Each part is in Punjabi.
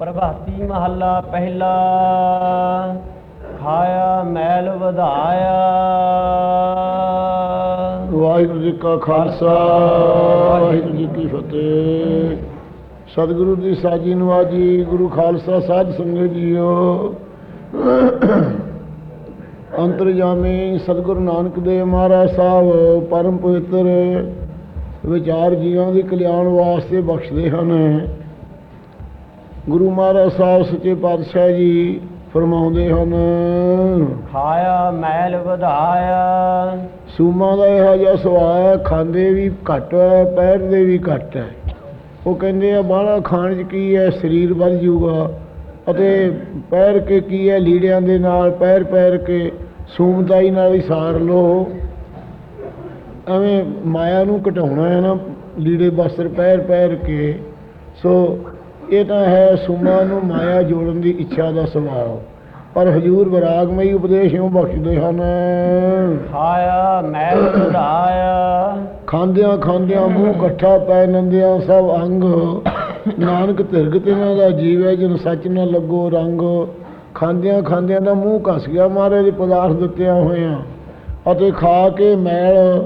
ਪ੍ਰਭਾਤੀ ਮਹੱਲਾ ਪਹਿਲਾ ਖਾਇਆ ਮੈਲ ਵਧਾਇਆ। ਵਾਹਿਗੁਰੂ ਜੀ ਕਾ ਖਾਲਸਾ ਵਾਹਿਗੁਰੂ ਜੀ ਕੀ ਫਤਿਹ। ਸਤਿਗੁਰੂ ਦੀ ਸਾਜੀ ਨਵਾਜੀ ਗੁਰੂ ਖਾਲਸਾ ਸਾਧ ਸੰਗਤ ਜੀਓ। ਅੰਤਰਜਾਮੀ ਸਤਿਗੁਰੂ ਨਾਨਕ ਦੇਵ ਮਹਾਰਾਜ ਸਾਹਿਬ ਪਰਮ ਪਵਿੱਤਰ ਵਿਚਾਰ ਜੀਵਾਂ ਦੇ ਕਲਿਆਣ ਵਾਸਤੇ ਬਖਸ਼ਦੇ ਹਨ। ਗੁਰੂ ਮਹਾਰਾਜ ਸਾਹਿਬ ਸੱਚੇ ਪਾਤਸ਼ਾਹ ਜੀ ਫਰਮਾਉਂਦੇ ਹਨ ਖਾਇਆ ਮੈਲ ਵਧਾਇਆ। ਸੂਮਾ ਦਾ ਇਹੋ ਜਿਹਾ ਹੈ ਖਾਂਦੇ ਵੀ ਘੱਟ ਹੈ ਪਹਿਰਦੇ ਵੀ ਘੱਟ ਹੈ। ਉਹ ਕਹਿੰਦੇ ਆ ਬਾਹਲਾ ਖਾਣ 'ਚ ਕੀ ਹੈ ਸਰੀਰ ਵੱਧ ਜਾਊਗਾ ਅਤੇ ਪਹਿਰ ਕੇ ਕੀ ਹੈ ਲੀੜਿਆਂ ਦੇ ਨਾਲ ਪਹਿਰ ਪਹਿਰ ਕੇ ਸੂਮਤਾਈ ਨਾਲ ਹੀ ਸਾਰ ਲੋ ਐਵੇਂ ਮਾਇਆ ਨੂੰ ਘਟਾਉਣਾ ਹੈ ਨਾ ਲੀੜੇ ਬਸਤਰ ਪਹਿਰ ਪਹਿਰ ਕੇ। ਸੋ ਇਹ ਤਾਂ ਹੈ ਸੂਮਾ ਨੂੰ ਮਾਇਆ ਜੋੜਨ ਦੀ ਇੱਛਾ ਦਾ ਸੁਭਾਅ ਪਰ ਹਜੂਰ ਵਿਰਾਗਮਈ ਉਪਦੇਸ਼ ਨੂੰ ਬਖਸ਼ਦੇ ਹਨ। ਖਾਇਆ ਮੈਲ ਵਧਾਇਆ। ਖਾਂਦਿਆਂ ਖਾਂਦਿਆਂ ਮੂੰਹ ਇਕੱਠਾ ਪੈ ਨੰਦਿਆਂ ਸਭ ਅੰਗ। ਨਾਨਕ ਧਿਰਗ ਤਿਨਾਂ ਦਾ ਜੀਵੈ ਜਨ ਸੱਚ ਨਾ ਲੱਗੋ ਰੰਗ। ਖਾਂਦਿਆਂ ਖਾਂਦਿਆਂ ਦਾ ਮੂੰਹ ਘਸ ਗਿਆ ਮਹਾਰਾਜ ਦੇ ਪਦਾਰਥ ਦਿੱਤਿਆਂ ਹੋਇਆਂ। ਅਤੇ ਖਾ ਕੇ ਮੈਲ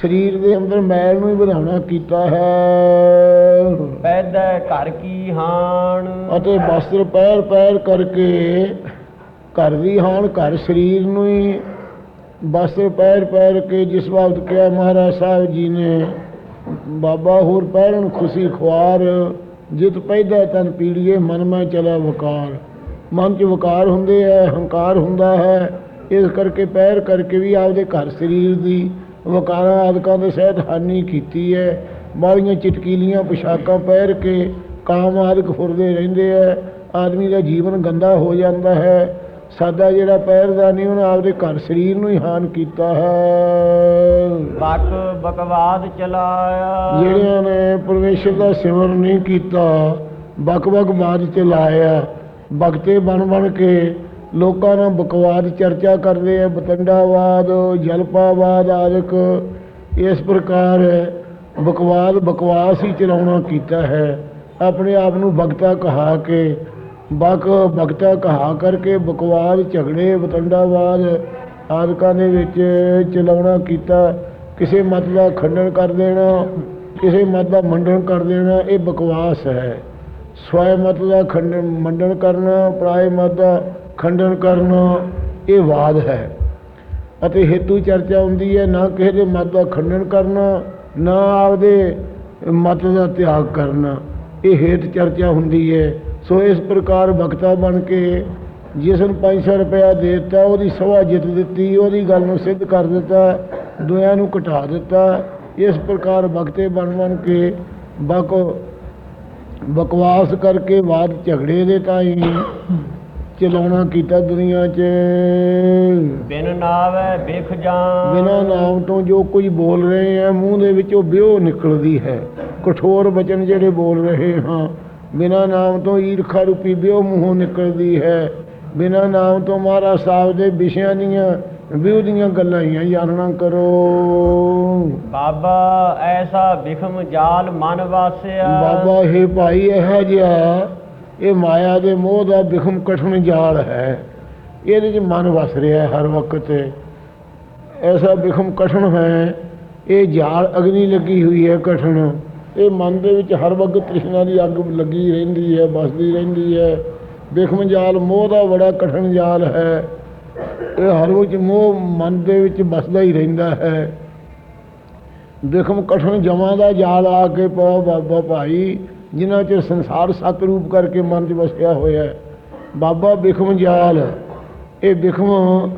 ਸਰੀਰ ਦੇ ਅੰਦਰ ਮੈਲ ਨੂੰ ਹੀ ਵਧਾਉਣਾ ਕੀਤਾ ਹੈ। ਪੈਦਾ ਘਰ ਕੀ ਹਾਣ। ਅਤੇ ਬਸਤਰ ਪੈਰ ਪੈਰ ਕਰਕੇ ਘਰ ਦੀ ਹਾਣ ਘਰ ਸਰੀਰ ਨੂੰ ਹੀ ਬਸਤਰ ਪੈਰ ਪੈਰ ਕੇ ਜਿਸ ਵਕਤ ਕਿਹਾ ਮਹਾਰਾਜ ਸਾਹਿਬ ਜੀ ਨੇ ਬਾਬਾ ਹੋਰ ਪਹਿਰਨ ਖੁਸ਼ੀ ਖੁਆਰ ਜਿਤ ਪੈਦਾ ਤਨ ਪੀੜੀਏ ਮਨ ਮੈਂ ਚਲਾ ਵਕਾਰ। ਮਨ 'ਚ ਵਕਾਰ ਹੁੰਦੇ ਹੈ ਹੰਕਾਰ ਹੁੰਦਾ ਹੈ ਇਸ ਕਰਕੇ ਪੈਰ ਕਰਕੇ ਵੀ ਆਪਦੇ ਘਰ ਸਰੀਰ ਦੀ ਵਕਾਰਾਂ ਆਦਿਕਾਂ ਦੇ ਸਹਿਤ ਹਾਨੀ ਕੀਤੀ ਹੈ। ਮਾਲੀਆਂ ਚਟਕੀਲੀਆਂ ਪੋਸ਼ਾਕਾਂ ਪਹਿਰ ਕੇ ਕਾਮ ਆਦਿਕ ਫੁਰਦੇ ਰਹਿੰਦੇ ਹੈ। ਆਦਮੀ ਦਾ ਜੀਵਨ ਗੰਦਾ ਹੋ ਜਾਂਦਾ ਹੈ। ਸਾਦਾ ਜਿਹੜਾ ਪਹਿਰਦਾ ਨਹੀਂ ਉਹਨੇ ਆਪਦੇ ਘਰ ਸਰੀਰ ਨੂੰ ਹੀ ਹਾਨ ਕੀਤਾ ਹੈ। ਬਕ ਬਕਵਾਦ ਚਲਾਇਆ। ਜਿਹੜਿਆਂ ਨੇ ਪਰਮੇਸ਼ਰ ਦਾ ਸਿਮਰਨ ਨਹੀਂ ਕੀਤਾ ਬਕ-ਬਕ ਬਾਦ ਚ ਲਾਇਆ। ਬਗਤੇ ਬਣ ਬਣ ਕੇ ਲੋਕਾਂ ਨਾਲ ਬਕਵਾਦ ਚਰਚਾ ਕਰਦੇ ਆ, ਬਤੰਡਾਵਾਦ, ਜਲਪਾਵਾਦ ਆਦਿਕ। ਇਸ ਪ੍ਰਕਾਰ ਬਕਵਾਦ ਬਕਵਾਸ ਹੀ ਚਲਾਉਣਾ ਕੀਤਾ ਹੈ। ਆਪਣੇ ਆਪ ਨੂੰ ਬਗਤਾ ਕਹਾ ਕੇ ਬਕ ਬਗਤਾ ਕਹਾ ਕਰਕੇ ਬਕਵਾਦ ਝਗੜੇ, ਬਤੰਡਾਵਾਦ ਆਦਿਕਾਂ ਦੇ ਵਿੱਚ ਚਲਾਉਣਾ ਕੀਤਾ। ਕਿਸੇ ਮਤ ਦਾ ਖੰਡਨ ਕਰ ਦੇਣਾ, ਕਿਸੇ ਮਤ ਦਾ ਮੰਡਨ ਕਰ ਦੇਣਾ, ਇਹ ਬਕਵਾਸ ਹੈ। ਸਵੈ ਮਤ ਦਾ ਖੰਡਨ ਮੰਡਨ ਕਰਨਾ, ਪਰਾਏ ਮਤ ਦਾ ਖੰਡਨ ਕਰਨਾ ਇਹ ਵਾਦ ਹੈ। ਅਤੇ ਹੇਤੂ ਚਰਚਾ ਹੁੰਦੀ ਹੈ, ਨਾ ਕਿਸੇ ਦੇ ਮਤ ਦਾ ਖੰਡਨ ਕਰਨਾ, ਨਾ ਆਪਦੇ ਮਤ ਦਾ ਤਿਆਗ ਕਰਨਾ। ਇਹ ਹੇਤ ਚਰਚਾ ਹੁੰਦੀ ਹੈ। ਸੋ ਇਸ ਪ੍ਰਕਾਰ ਵਕਤਾ ਬਣ ਕੇ ਜਿਸ ਨੂੰ 500 ਰੁਪਇਆ ਦੇ ਦਿੱਤਾ, ਉਹਦੀ ਸਭਾ ਜਿੱਤ ਦਿੱਤੀ, ਉਹਦੀ ਗੱਲ ਨੂੰ ਸਿੱਧ ਕਰ ਦਿੱਤਾ ਦੁਆਂ ਨੂੰ ਘਟਾ ਦਿੱਤਾ। ਇਸ ਪ੍ਰਕਾਰ ਵਕਤੇ ਬਣ ਬਣ ਕੇ ਬਕ ਬਕਵਾਸ ਕਰਕੇ ਬਾਦ ਝਗੜੇ ਦੇ ਤਾਈ ਚਲਾਉਣਾ ਕੀਤਾ ਦੁਨੀਆ 'ਚ। ਬਿਨ ਨਾਵੇ ਬਿਖ ਜਾਨ ਬਿਨਾਂ ਨਾਮ ਤੋਂ ਜੋ ਕੁਝ ਬੋਲ ਰਹੇ ਆ ਮੂੰਹ ਦੇ ਵਿੱਚੋਂ ਬਿਓ ਨਿਕਲਦੀ ਹੈ। ਕਠੋਰ ਬਚਨ ਜਿਹੜੇ ਬੋਲ ਰਹੇ ਹਾਂ ਬਿਨਾਂ ਨਾਮ ਤੋਂ ਈਰਖਾ ਰੂਪੀ ਬਿਓ ਮੂੰਹੋਂ ਨਿਕਲਦੀ ਹੈ। ਬਿਨਾਂ ਨਾਮ ਤੋਂ ਮਹਾਰਾਜ ਸਾਹਿਬ ਦੇ ਵਿਸ਼ਿਆਂ ਦੀਆਂ ਬਿਓ ਦੀਆਂ ਗੱਲਾਂ ਹੀ ਜਾਣਨਾ ਕਰੋ। ਬਾਬਾ ਐਸਾ ਬਿਖਮ ਜਾਲ ਮਨ ਵਾਸਿਆ। ਬਾਬਾ ਹੈ ਭਾਈ ਇਹ ਜਿਹਾ ਇਹ ਮਾਇਆ ਦੇ ਮੋਹ ਦਾ ਬਿਖਮ ਕਠਨ ਜਾਲ ਹੈ। ਇਹਦੇ 'ਚ ਮਨ ਵਸ ਰਿਹਾ ਹੈ ਹਰ ਵਕਤ। ਐਸਾ ਬਿਖਮ ਕਠਨ ਹੈ, ਇਹ ਜਾਲ ਅਗਨੀ ਲੱਗੀ ਹੋਈ ਹੈ ਕਠਨ। ਇਹ ਮਨ ਦੇ ਵਿੱਚ ਹਰ ਵਕਤ ਤ੍ਰਿਸ਼ਨਾ ਦੀ ਅੱਗ ਲੱਗੀ ਰਹਿੰਦੀ ਹੈ ਬਸਦੀ ਰਹਿੰਦੀ ਹੈ। ਬਿਖਮ ਜਾਲ ਮੋਹ ਦਾ ਬੜਾ ਕਠਨ ਜਾਲ ਹੈ। ਇਹ ਹਰ ਵਕਤ ਮੋਹ ਮਨ ਦੇ ਵਿੱਚ ਬਸਦਾ ਹੀ ਰਹਿੰਦਾ ਹੈ। ਬਿਖਮ ਕਠਨ ਜਮਾਂ ਦਾ ਜਾਲ ਆ ਕੇ ਪਾਓ ਬਾਬਾ ਭਾਈ। ਜਿਨ੍ਹਾਂ ਚ ਸੰਸਾਰ ਸਤ ਰੂਪ ਕਰਕੇ ਮਨ 'ਚ ਵਸਿਆ ਹੋਇਆ ਹੈ। ਬਾਬਾ ਬਿਖਮ ਜਾਲ ਇਹ ਬਿਖਮ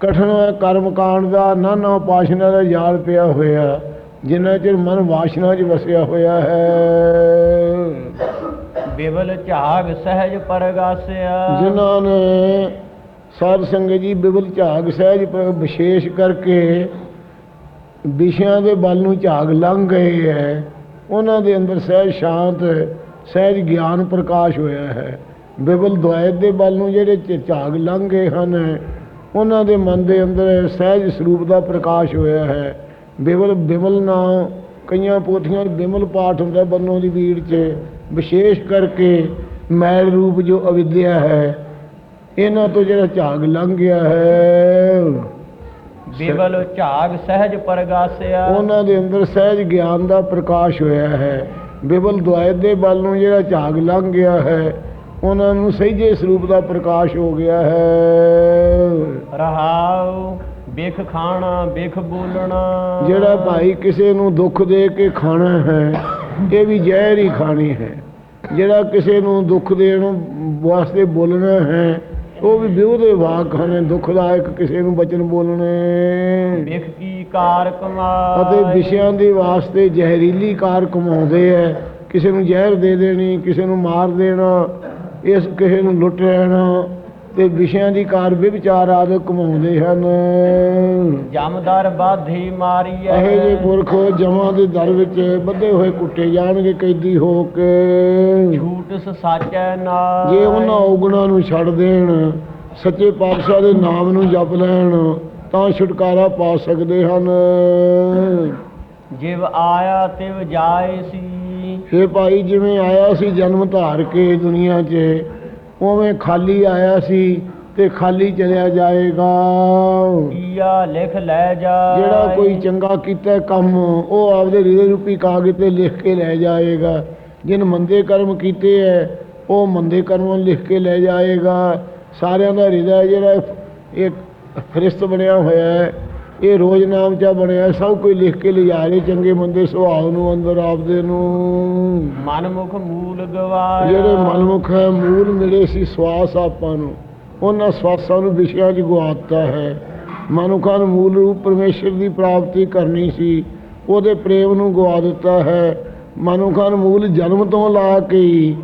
ਕਠਨ ਕਰਮ ਕਾਂਡ ਦਾ ਨਾਨਾ ਉਪਾਸ਼ਨਾ ਦਾ ਜਾਲ ਪਿਆ ਹੋਇਆ ਜਿਨ੍ਹਾਂ ਚਿਰ ਮਨ ਵਾਸ਼ਨਾ 'ਚ ਵਸਿਆ ਹੋਇਆ ਹੈ। ਬਿਵਲ ਝਾਗ ਸਹਿਜ ਪਰਗਾਸਿਆ। ਜਿਨ੍ਹਾਂ ਨੇ ਸਾਧ ਸੰਗਤ ਜੀ ਬਿਬਲ ਝਾਗ ਸਹਿਜ ਵਿਸ਼ੇਸ਼ ਕਰਕੇ ਵਿਸ਼ਿਆਂ ਦੇ ਬਲ ਨੂੰ ਝਾਗ ਲੰਘ ਗਏ ਹੈ। ਉਹਨਾਂ ਦੇ ਅੰਦਰ ਸਹਿਜ ਸ਼ਾਂਤ, ਸਹਿਜ ਗਿਆਨ ਪ੍ਰਕਾਸ਼ ਹੋਇਆ ਹੈ। ਬਿਬਲ ਦੁਆਇਤ ਦੇ ਬਲ ਨੂੰ ਜਿਹੜੇ ਝ- ਝਾਗ ਲੰਘ ਗਏ ਹਨ, ਉਹਨਾਂ ਦੇ ਮਨ ਦੇ ਅੰਦਰ ਸਹਿਜ ਸਰੂਪ ਦਾ ਪ੍ਰਕਾਸ਼ ਹੋਇਆ ਹੈ। ਬਿਬਲ ਬਿਮਲ ਨਾਮ ਕਈਆਂ ਪੋਥੀਆਂ ਬਿਮਲ ਪਾਠ ਹੁੰਦਾ ਬੰਨੋ ਦੀ ਵੀੜ 'ਚ, ਵਿਸ਼ੇਸ਼ ਕਰਕੇ ਮੈਲ ਰੂਪ ਜੋ ਅਵਿਦਿਆ ਹੈ, ਇਹਨਾਂ ਤੋਂ ਜਿਹੜਾ ਝਾਗ ਲੰਘ ਗਿਆ ਹੈ। ਬਿਬਲ ਝਾਗ ਸਹਿਜ ਪਰਗਾਸਿਆ। ਉਹਨਾਂ ਦੇ ਅੰਦਰ ਸਹਿਜ ਗਿਆਨ ਦਾ ਪ੍ਰਕਾਸ਼ ਹੋਇਆ ਹੈ। ਬਿਬਲ ਦੁਆਇਤ ਦੇ ਬਲ ਨੂੰ ਜਿਹੜਾ ਝਾਗ ਲੰਘ ਗਿਆ ਹੈ ਉਹਨਾਂ ਨੂੰ ਸਹਿਜੇ ਸਰੂਪ ਦਾ ਪ੍ਰਕਾਸ਼ ਹੋ ਗਿਆ ਹੈ। ਰਹਾਉ ਬਿਖ ਖਾਣਾ ਬਿਖ ਬੋਲਣਾ। ਜਿਹੜਾ ਭਾਈ ਕਿਸੇ ਨੂੰ ਦੁੱਖ ਦੇ ਕੇ ਖਾਣਾ ਹੈ ਇਹ ਵੀ ਜ਼ਹਿਰ ਹੀ ਖਾਣੀ ਹੈ। ਜਿਹੜਾ ਕਿਸੇ ਨੂੰ ਦੁੱਖ ਦੇਣ ਵਾਸਤੇ ਬੋਲਣਾ ਹੈ ਉਹ ਵੀ ਵਿਉਦੇ ਵਾਕ ਖਾਣੇ ਦੁਖਦਾਇਕ ਕਿਸੇ ਨੂੰ ਬਚਨ ਬੋਲਣੇ। ਬਿਖ ਕੀ ਕਾਰ ਕਮਾਏ ਅਤੇ ਵਿਸ਼ਿਆਂ ਦੇ ਵਾਸਤੇ ਜ਼ਹਿਰੀਲੀ ਕਾਰ ਕਮਾਉਂਦੇ ਐ। ਕਿਸੇ ਨੂੰ ਜ਼ਹਿਰ ਦੇ ਦੇਣੀ ਕਿਸੇ ਨੂੰ ਮਾਰ ਦੇਣਾ ਇਸ ਕਿਸੇ ਨੂੰ ਲੁੱਟ ਲੈਣਾ। ਤੇ ਵਿਸ਼ਿਆਂ ਦੀ ਕਾਰ ਵਿਚਾਰ ਆਦਿ ਕਮਾਉਂਦੇ ਹਨ। ਜਮਦਰ ਬਾਧੀ ਮਾਰੀਐ। ਇਹ ਜੇ ਪੁਰਖ ਜਮਾਂ ਦੇ ਦਰ ਵਿੱਚ ਬੱਧੇ ਹੋਏ ਕੁੱਟੇ ਜਾਣਗੇ ਕੈਦੀ ਹੋ ਕੇ। ਝੂਠ ਸਾਚੈ ਨਾ ਜੇ ਉਹਨਾਂ ਔਗਣਾਂ ਨੂੰ ਛੱਡ ਦੇਣ ਸੱਚੇ ਪਾਤਸ਼ਾਹ ਦੇ ਨਾਮ ਨੂੰ ਜਪ ਲੈਣ ਤਾਂ ਛੁਟਕਾਰਾ ਪਾ ਸਕਦੇ ਹਨ। ਜਿਵ ਆਇਆ ਤਿਵ ਜਾਏ ਸੀ। ਇਹ ਭਾਈ ਜਿਵੇਂ ਆਇਆ ਸੀ ਜਨਮ ਧਾਰ ਕੇ ਦੁਨੀਆ 'ਚ ਉਵੇਂ ਖਾਲੀ ਆਇਆ ਸੀ ਤੇ ਖਾਲੀ ਚਲਿਆ ਜਾਏਗਾ। ਕੀਆ ਲਿਖ ਲੈ ਜਾ ਜਿਹੜਾ ਕੋਈ ਚੰਗਾ ਕੀਤਾ ਕੰਮ ਉਹ ਆਪਦੇ ਹਿਰਦੇ ਰੂਪੀ ਕਾਗਜ਼ ਤੇ ਲਿਖ ਕੇ ਲੈ ਜਾਏਗਾ। ਜਿਨ ਮੰਦੇ ਕਰਮ ਕੀਤੇ ਐ ਉਹ ਮੰਦੇ ਕਰਮਾਂ ਲਿਖ ਕੇ ਲੈ ਜਾਏਗਾ। ਸਾਰਿਆਂ ਦਾ ਹਿਰਦਾ ਜਿਹੜਾ ਇੱਕ ਫਰਿਸ਼ਤ ਬਣਿਆ ਹੋਇਆ ਹੈ ਇਹ ਰੋਜ਼ ਨਾਮ ਚਾ ਬਣਿਆ ਸਭ ਕੋਈ ਲਿਖ ਕੇ ਲਿਜਾ ਰਹੇ ਚੰਗੇ ਮੰਦੇ ਸੁਭਾਅ ਨੂੰ ਅੰਦਰ ਆਪਦੇ ਨੂੰ। ਮਨਮੁਖ ਮੂਲ ਗਵਾਇਆ। ਜਿਹੜੇ ਮਨਮੁਖ ਹੈ ਮੂਲ ਮਿਲੇ ਸੀ ਸਵਾਸ ਆਪਾਂ ਨੂੰ। ਉਹਨਾਂ ਸਵਾਸਾਂ ਨੂੰ ਵਿਸ਼ਿਆਂ 'ਚ ਗਵਾਤਾ ਹੈ। ਮਨੁੱਖਾਂ ਨੂੰ ਮੂਲ ਰੂਪ ਪਰਮੇਸ਼ਰ ਦੀ ਪ੍ਰਾਪਤੀ ਕਰਨੀ ਸੀ। ਉਹਦੇ ਪ੍ਰੇਮ ਨੂੰ ਗਵਾ ਦਿੱਤਾ ਹੈ। ਮਨੁੱਖਾਂ ਨੂੰ ਮੂਲ ਜਨਮ ਤੋਂ ਲਾ ਕੇ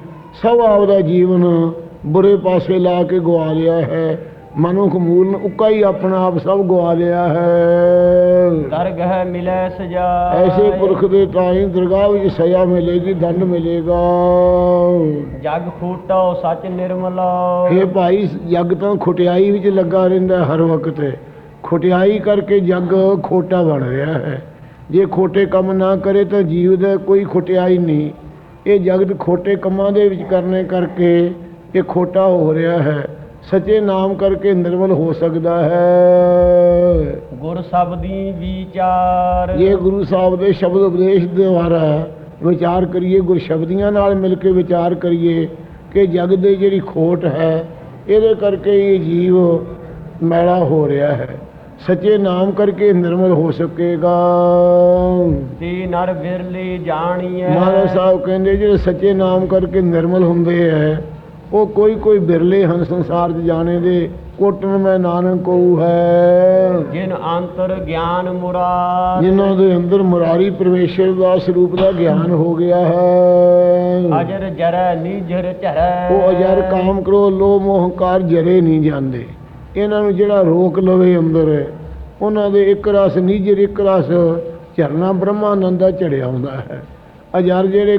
ਸਭ ਆਪਦਾ ਜੀਵਨ ਬੁਰੇ ਪਾਸੇ ਲਾ ਕੇ ਗਵਾ ਲਿਆ ਹੈ। ਮਨੁੱਖ ਮੂਲ ਨੂੰ ਉੱਕਾ ਹੀ ਆਪਣਾ ਆਪ ਸਭ ਗਵਾ ਲਿਆ ਹੈ। ਦਰਗਹ ਮਿਲੈ ਸਜਾ। ਐਸੇ ਪੁਰਖ ਦੇ ਤਾਂ ਹੀ ਦਰਗਾਹ ਵਿੱਚ ਸਜ਼ਾ ਮਿਲੇਗੀ ਦੰਡ ਮਿਲੇਗਾ। ਜਗ ਖੋਟੋ ਸਚ ਨਿਰਮਲਾ। ਇਹ ਭਾਈ ਜੱਗ ਤਾਂ ਖੁਟਿਆਈ ਵਿੱਚ ਲੱਗਾ ਰਹਿੰਦਾ ਹੈ ਹਰ ਵਕਤ। ਖੁਟਿਆਈ ਕਰਕੇ ਜੱਗ ਖੋਟਾ ਬਣ ਰਿਹਾ ਹੈ। ਜੇ ਖੋਟੇ ਕੰਮ ਨਾ ਕਰੇ ਤਾਂ ਜੀਵ ਦਾ ਕੋਈ ਖੁਟਿਆਈ ਨਹੀਂ। ਇਹ ਜਗਤ ਖੋਟੇ ਕੰਮਾਂ ਦੇ ਵਿੱਚ ਕਰਨੇ ਕਰਕੇ ਇਹ ਖੋਟਾ ਹੋ ਰਿਹਾ ਹੈ। ਸੱਚੇ ਨਾਮ ਕਰਕੇ ਨਿਰਮਲ ਹੋ ਸਕਦਾ ਹੈ। ਗੁਰ ਸਬਦੀ ਵਿਚਾਰ। ਜੇ ਗੁਰੂ ਸਾਹਿਬ ਦੇ ਸ਼ਬਦ ਉਪਦੇਸ਼ ਦੁਆਰਾ ਵਿਚਾਰ ਕਰੀਏ ਗੁਰ ਸ਼ਬਦੀਆਂ ਨਾਲ ਮਿਲ ਕੇ ਵਿਚਾਰ ਕਰੀਏ ਕਿ ਜਗ ਦੇ ਜਿਹੜੀ ਖੋਟ ਹੈ ਇਹਦੇ ਕਰਕੇ ਇਹ ਜੀਵ ਮੈਲਾ ਹੋ ਰਿਹਾ ਹੈ। ਸੱਚੇ ਨਾਮ ਕਰਕੇ ਨਿਰਮਲ ਹੋ ਸਕੇਗਾ। ਤੇ ਨਰ ਵਿਰਲੇ ਜਾਣੀਐ। ਮਹਾਰਾਜ ਸਾਹਿਬ ਕਹਿੰਦੇ ਜਿਹੜੇ ਸੱਚੇ ਨਾਮ ਕਰਕੇ ਨਿਰਮਲ ਹੁੰਦੇ ਹੈ ਉਹ ਕੋਈ ਕੋਈ ਬਿਰਲੇ ਹਨ ਸੰਸਾਰ 'ਚ ਜਾਣੇ ਦੇ ਕੋਟਨ ਮੈਂ ਨਾਨਕ ਕੋ ਹੈ। ਜਿਨ ਅੰਤਰ ਗਿਆਨ ਮੁਰਾਦ। ਜਿਨ੍ਹਾਂ ਦੇ ਅੰਦਰ ਮੁਰਾਰੀ ਪਰਮੇਸ਼ਰ ਦਾ ਸਰੂਪ ਦਾ ਗਿਆਨ ਹੋ ਗਿਆ ਹੈ। ਅਜਰ ਜਰੈ ਨਿਜਰ ਚਰੈ ਉਹ ਅਜਰ ਕਾਮ ਕਰੋ ਲੋ ਮੋਹ ਕਾਰ ਜਰੇ ਨਹੀਂ ਜਾਂਦੇ। ਇਹਨਾਂ ਨੂੰ ਜਿਹੜਾ ਰੋਕ ਲਵੇ ਅੰਦਰ ਉਹਨਾਂ ਦੇ ਇੱਕ ਰਸ ਨਿਜਰ ਇੱਕ ਰਸ ਝਰਨਾ ਬ੍ਰਹਮਾਨੰਦ ਦਾ ਚੜਿਆ ਹੁੰਦਾ ਹੈ। ਅਜਰ ਜਿਹੜੇ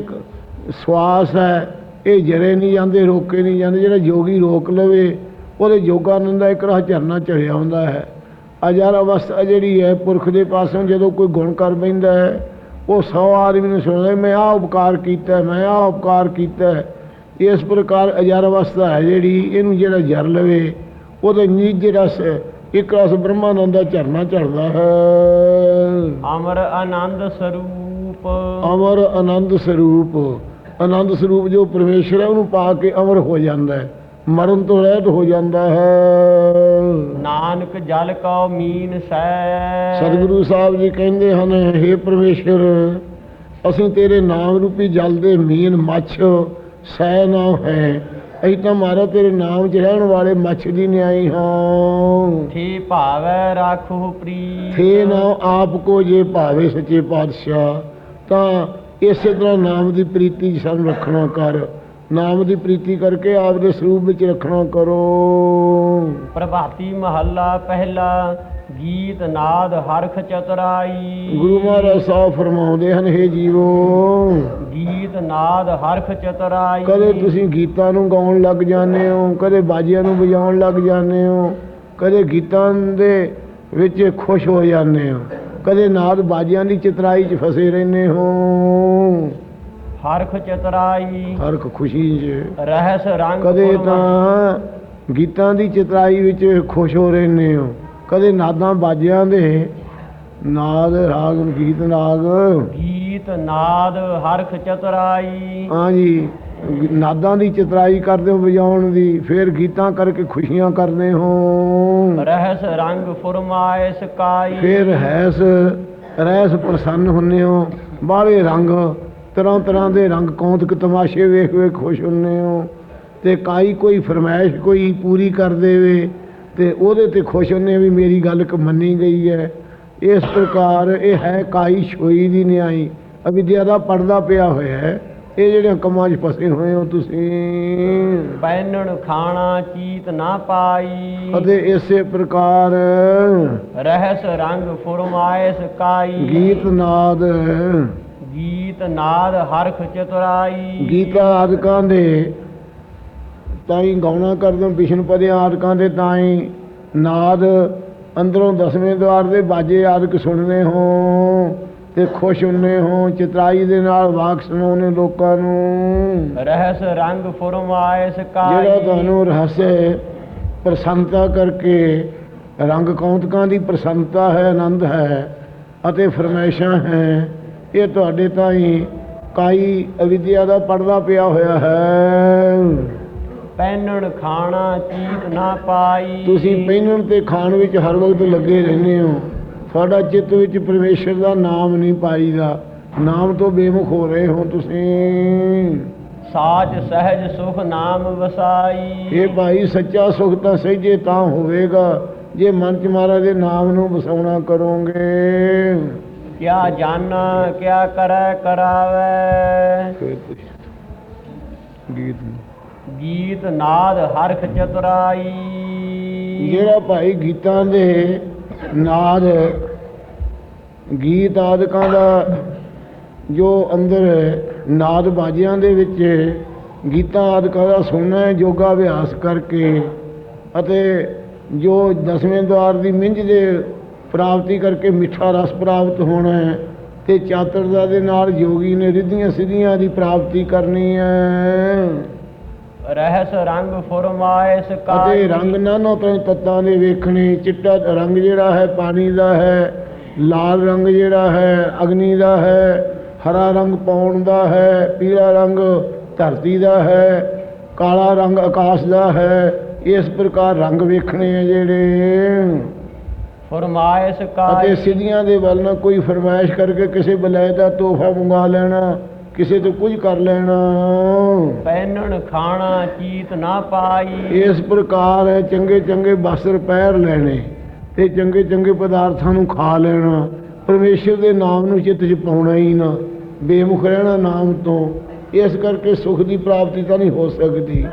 ਸਵਾਸ ਹੈ ਇਹ ਜਰੇ ਨਹੀਂ ਜਾਂਦੇ ਰੋਕੇ ਨਹੀਂ ਜਾਂਦੇ ਜਿਹੜਾ ਜੋਗੀ ਰੋਕ ਲਵੇ ਉਹਦੇ ਜੋਗਾਨੰਦ ਦਾ ਇੱਕ ਰਸ ਝਰਨਾ ਚੜਿਆ ਹੁੰਦਾ ਹੈ। ਅਜਰ ਅਵਸਥਾ ਜਿਹੜੀ ਹੈ ਪੁਰਖ ਦੇ ਪਾਸੋਂ ਜਦੋਂ ਕੋਈ ਗੁਣ ਕਰ ਬੈਂਦਾ ਹੈ ਉਹ ਸੌ ਆਦਮੀ ਨੂੰ ਸੁਣਦਾ ਮੈਂ ਆਹ ਉਪਕਾਰ ਕੀਤਾ ਮੈਂ ਆਹ ਉਪਕਾਰ ਕੀਤਾ ਇਸ ਪ੍ਰਕਾਰ ਅਜਰ ਅਵਸਥਾ ਹੈ ਜਿਹੜੀ ਇਹਨੂੰ ਜਿਹੜਾ ਜਰ ਲਵੇ ਉਹਦੇ ਨਿੱਜ ਰਸ ਇੱਕ ਰਸ ਬ੍ਰਹਮਾਨੰਦ ਦਾ ਝਰਨਾ ਚੜਦਾ ਹੈ। ਅਮਰ ਆਨੰਦ ਸਰੂਪ। ਅਮਰ ਆਨੰਦ ਸਰੂਪ। ਆਨੰਦ ਸਰੂਪ ਜੋ ਪਰਮੇਸ਼ਰ ਹੈ ਉਹਨੂੰ ਪਾ ਕੇ ਅਮਰ ਹੋ ਜਾਂਦਾ ਹੈ ਮਰਨ ਤੋਂ ਰਹਿਤ ਹੋ ਜਾਂਦਾ ਹੈ। ਨਾਨਕ ਜਲ ਕਉ ਮੀਨ ਸੈ ਸਤਿਗੁਰੂ ਸਾਹਿਬ ਜੀ ਕਹਿੰਦੇ ਹਨ हे ਪਰਮੇਸ਼ਰ ਅਸੀਂ ਤੇਰੇ ਨਾਮ ਰੂਪੀ ਜਲ ਦੇ ਮੀਨ ਮੱਛ ਸੈ ਨਾ ਹੈ। ਅਸੀਂ ਤਾਂ ਮਾਰਾ ਤੇਰੇ ਨਾਮ 'ਚ ਰਹਿਣ ਵਾਲੇ ਮੱਛ ਦੀ ਨਿਆਈ ਹਾਂ। ਥੀ ਭਾਵੈ ਰਾਖੋ ਪ੍ਰੀਤ। ਥੇ ਨਾ ਆਪ ਕੋ ਜੇ ਭਾਵੇ ਸੱਚੇ ਪਾਤਸ਼ਾਹ ਤਾਂ ਇਸੇ ਤਰ੍ਹਾਂ ਨਾਮ ਦੀ ਪ੍ਰੀਤੀ ਸਾਨੂੰ ਰੱਖਣਾ ਕਰ। ਨਾਮ ਦੀ ਪ੍ਰੀਤੀ ਕਰਕੇ ਆਪ ਦੇ ਸਰੂਪ ਵਿੱਚ ਰੱਖਣਾ ਕਰੋ। ਪ੍ਰਭਾਤੀ ਮਹੱਲਾ ਪਹਿਲਾ ਗੀਤ ਨਾਦ ਹਰਖ ਚਤਰਾਈ। ਗੁਰੂ ਮਹਾਰਾਜ ਸਾਹਿਬ ਫਰਮਾਉਂਦੇ ਹਨ हे ਜੀਵੋ ਗੀਤ ਨਾਦ ਹਰਖ ਚਤਰਾਈ। ਕਦੇ ਤੁਸੀਂ ਗੀਤਾਂ ਨੂੰ ਗਾਉਣ ਲੱਗ ਜਾਂਦੇ ਹੋ ਕਦੇ ਬਾਜੀਆਂ ਨੂੰ ਵਜਾਉਣ ਲੱਗ ਜਾਂਦੇ ਹੋ ਕਦੇ ਗੀਤਾਂ ਦੇ ਵਿੱਚ ਖੁਸ਼ ਹੋ ਜਾਂਦੇ ਹੋ। ਕਦੇ ਨਾਦ ਬਾਜੀਆਂ ਦੀ ਚਤਰਾਈ 'ਚ ਫਸੇ ਰਹਿੰਦੇ ਹੋ। ਹਰਖ ਚਤਰਾਈ ਹਰ ਇੱਕ ਖੁਸ਼ੀ 'ਚ। ਰਹਿਸ ਰੰਗ ਕਦੇ ਤਾਂ ਗੀਤਾਂ ਦੀ ਚਿਤਰਾਈ ਵਿੱਚ ਖੁਸ਼ ਹੋ ਰਹਿੰਦੇ ਹੋ। ਕਦੇ ਨਾਦਾਂ ਬਾਜਿਆਂ ਦੇ ਨਾਦ ਰਾਗ ਗੀਤ ਨਾਗ। ਗੀਤ ਨਾਦ ਹਰਖ ਚਤਰਾਈ। ਹਾਂਜੀ ਨਾਦਾਂ ਦੀ ਚਿਤਰਾਈ ਕਰਦੇ ਹੋ ਵਜਾਉਣ ਦੀ ਫਿਰ ਗੀਤਾਂ ਕਰਕੇ ਖੁਸ਼ੀਆਂ ਕਰਦੇ ਹੋ। ਰਹਿਸ ਰੰਗ ਫੁਰਮਾਇਸ ਕਾਈ ਫਿਰ ਹੈਸ ਰਹਿਸ ਪ੍ਰਸੰਨ ਹੁੰਨੇ ਹੋ ਬਾਹਲੇ ਰੰਗ ਤਰ੍ਹਾਂ ਤਰ੍ਹਾਂ ਦੇ ਰੰਗ ਕੌਂਤਕ ਤਮਾਸ਼ੇ ਵੇਖ ਵੇਖ ਖੁਸ਼ ਹੁੰਨੇ ਹੋ। ਤੇ ਕਾਈ ਕੋਈ ਫਰਮਾਇਸ਼ ਕੋਈ ਪੂਰੀ ਕਰ ਦੇਵੇ ਤੇ ਉਹਦੇ ਤੇ ਖੁਸ਼ ਹੁੰਨੇ ਵੀ ਮੇਰੀ ਗੱਲ ਕ ਮੰਨੀ ਗਈ ਹੈ। ਇਸ ਪ੍ਰਕਾਰ ਇਹ ਹੈ ਕਾਈ ਛੋਈ ਦੀ ਨਿਆਈ। ਅਵਿਦਿਆ ਦਾ ਪਰਦਾ ਪਿਆ ਹੋਇਆ ਹੈ। ਇਹ ਜਿਹੜੇ ਕੰਮਾਂ 'ਚ ਫਸੇ ਹੋਏ ਹੋ ਤੁਸੀਂ। ਪੈਨਣ ਖਾਣਾ ਚੀਤ ਨਾ ਪਾਈ। ਅਤੇ ਇਸੇ ਪ੍ਰਕਾਰ ਰਹਿਸ ਰੰਗ ਫੁਰਮਾਇਸ ਕਾਈ। ਗੀਤ ਨਾਦ। ਗੀਤ ਨਾਦ ਹਰਖ ਚਤੁਰਾਈ। ਗੀਤਾ ਆਦਿਕਾਂ ਦੇ ਤਾਈ ਗਾਉਣਾ ਕਰਦੇ ਵਿਸ਼ਨ ਪਦਿਆਂ ਆਦਿਕਾਂ ਦੇ ਤਾਈ ਨਾਦ ਅੰਦਰੋਂ ਦਸਵੇਂ ਦਵਾਰ ਦੇ ਬਾਜੇ ਆਦਿਕ ਸੁਣਨੇ ਹੋ। ਤੇ ਖੁਸ਼ ਹੁੰਨੇ ਹੋ ਚਿਤਰਾਈ ਦੇ ਨਾਲ ਵਾਕ ਸੁਣਾਉਣੇ ਲੋਕਾਂ ਨੂੰ। ਰਹਿਸ ਰੰਗ ਫੁਰਮਾਇਸ ਕਾਈ ਜਿਹੜਾ ਤੁਹਾਨੂੰ ਰਹੱਸ ਪ੍ਰਸੰਨਤਾ ਕਰਕੇ ਰੰਗ ਕੌਂਤਕਾਂ ਦੀ ਪ੍ਰਸੰਨਤਾ ਹੈ ਆਨੰਦ ਹੈ ਅਤੇ ਫਰਮਾਇਸ਼ਾਂ ਹੈ ਇਹ ਤੁਹਾਡੇ ਤਾਈ ਕਾਈ ਅਵਿਦਿਆ ਦਾ ਪਰਦਾ ਪਿਆ ਹੋਇਆ ਹੈ। ਪੈਨਣ ਖਾਣਾ ਚੀਤ ਨਾ ਪਾਈ। ਤੁਸੀਂ ਪਹਿਨਣ ਤੇ ਖਾਣ ਵਿੱਚ ਹਰ ਵਕਤ ਲੱਗੇ ਰਹਿੰਦੇ ਹੋ। ਤੁਹਾਡਾ ਚਿੱਤ ਵਿੱਚ ਪਰਮੇਸ਼ਰ ਦਾ ਨਾਮ ਨਹੀਂ ਪਾਈਦਾ। ਨਾਮ ਤੋਂ ਬੇਮੁਖ ਹੋ ਰਹੇ ਹੋ ਤੁਸੀਂ। ਸਾਜ ਸਹਿਜ ਸੁਖ ਨਾਮ ਵਸਾਈ। ਇਹ ਭਾਈ ਸੱਚਾ ਸੁਖ ਤਾਂ ਸਹਿਜੇ ਤਾਂ ਹੋਵੇਗਾ। ਜੇ ਮਨ ਚ ਮਹਾਰਾਜ ਦੇ ਨਾਮ ਨੂੰ ਵਸਾਉਣਾ ਕਰੋਗੇ। ਕਿਆ ਜਾਣਾ ਕਿਆ ਕਰੈ ਕਰਾਵੇ। ਗੀਤ। ਗੀਤ ਨਾਦ ਹਰਖ ਚਤੁਰਾਈ। ਜਿਹੜਾ ਭਾਈ ਗੀਤਾਂ ਦੇ ਨਾਦ ਗੀਤ ਆਦਿਕਾਂ ਦਾ ਜੋ ਅੰਦਰ ਨਾਦ ਬਾਜਿਆਂ ਦੇ ਵਿੱਚ ਗੀਤਾਂ ਆਦਿਕਾਂ ਦਾ ਸੁਣਨਾ ਯੋਗਾ ਅਭਿਆਸ ਕਰਕੇ ਅਤੇ ਜੋ ਦਸਵੇਂ ਦਵਾਰ ਦੀ ਮਿੰਝ ਦੇ ਪ੍ਰਾਪਤੀ ਕਰਕੇ ਮਿੱਠਾ ਰਸ ਪ੍ਰਾਪਤ ਹੋਣਾ ਹੈ ਤੇ ਚਾਤਰਤਾ ਦੇ ਨਾਲ ਯੋਗੀ ਨੇ ਰਿੱਧੀਆਂ ਸਿੱਧੀਆਂ ਦੀ ਪ੍ਰਾਪਤੀ ਕਰਨੀ ਹੈ। ਰਹਿਸ ਰੰਗ ਫੁਰਮਾਇਸ ਅਤੇ ਕਾਈ ਰੰਗ ਨਾਨੋ ਤਰ੍ਹਾਂ ਤੱਤਾਂ ਦੇ ਵੇਖਣੇ ਚਿੱਟਾ ਰੰਗ ਜਿਹੜਾ ਹੈ ਪਾਣੀ ਦਾ ਹੈ ਲਾਲ ਰੰਗ ਜਿਹੜਾ ਹੈ ਅਗਨੀ ਦਾ ਹੈ ਹਰਾ ਰੰਗ ਪੌਣ ਦਾ ਹੈ ਪੀਲਾ ਰੰਗ ਧਰਤੀ ਦਾ ਹੈ ਕਾਲਾ ਰੰਗ ਆਕਾਸ਼ ਦਾ ਹੈ ਇਸ ਪ੍ਰਕਾਰ ਰੰਗ ਵੇਖਣੇ ਆ ਜਿਹੜੇ। ਫੁਰਮਾਇਸ ਅਤੇ ਕਾਈ ਸਿੱਧੀਆਂ ਦੇ ਵੱਲ ਨਾ ਕੋਈ ਫਰਮਾਇਸ਼ ਕਰਕੇ ਕਿਸੇ ਬਲੈ ਦਾ ਤੋਹਫਾ ਮੰਗਾ ਲੈਣਾ। ਕਿਸੇ ਤੋਂ ਕੁਝ ਕਰ ਲੈਣਾ। ਪੈਨਣ ਖਾਣਾ ਚੀਤ ਨਾ ਪਾਈ। ਇਸ ਪ੍ਰਕਾਰ ਹੈ ਚੰਗੇ ਚੰਗੇ ਵਸਤਰ ਪਹਿਰ ਲੈਣੇ ਤੇ ਚੰਗੇ ਚੰਗੇ ਪਦਾਰਥਾਂ ਨੂੰ ਖਾ ਲੈਣਾ। ਪਰਮੇਸ਼ਰ ਦੇ ਨਾਮ ਨੂੰ ਚਿੱਤ 'ਚ ਪਾਉਣਾ ਹੀ ਨਾ। ਬੇਮੁਖ ਰਹਿਣਾ ਨਾਮ ਤੋਂ। ਇਸ ਕਰਕੇ ਸੁਖ ਦੀ ਪ੍ਰਾਪਤੀ ਤਾਂ ਨਹੀਂ ਹੋ ਸਕਦੀ।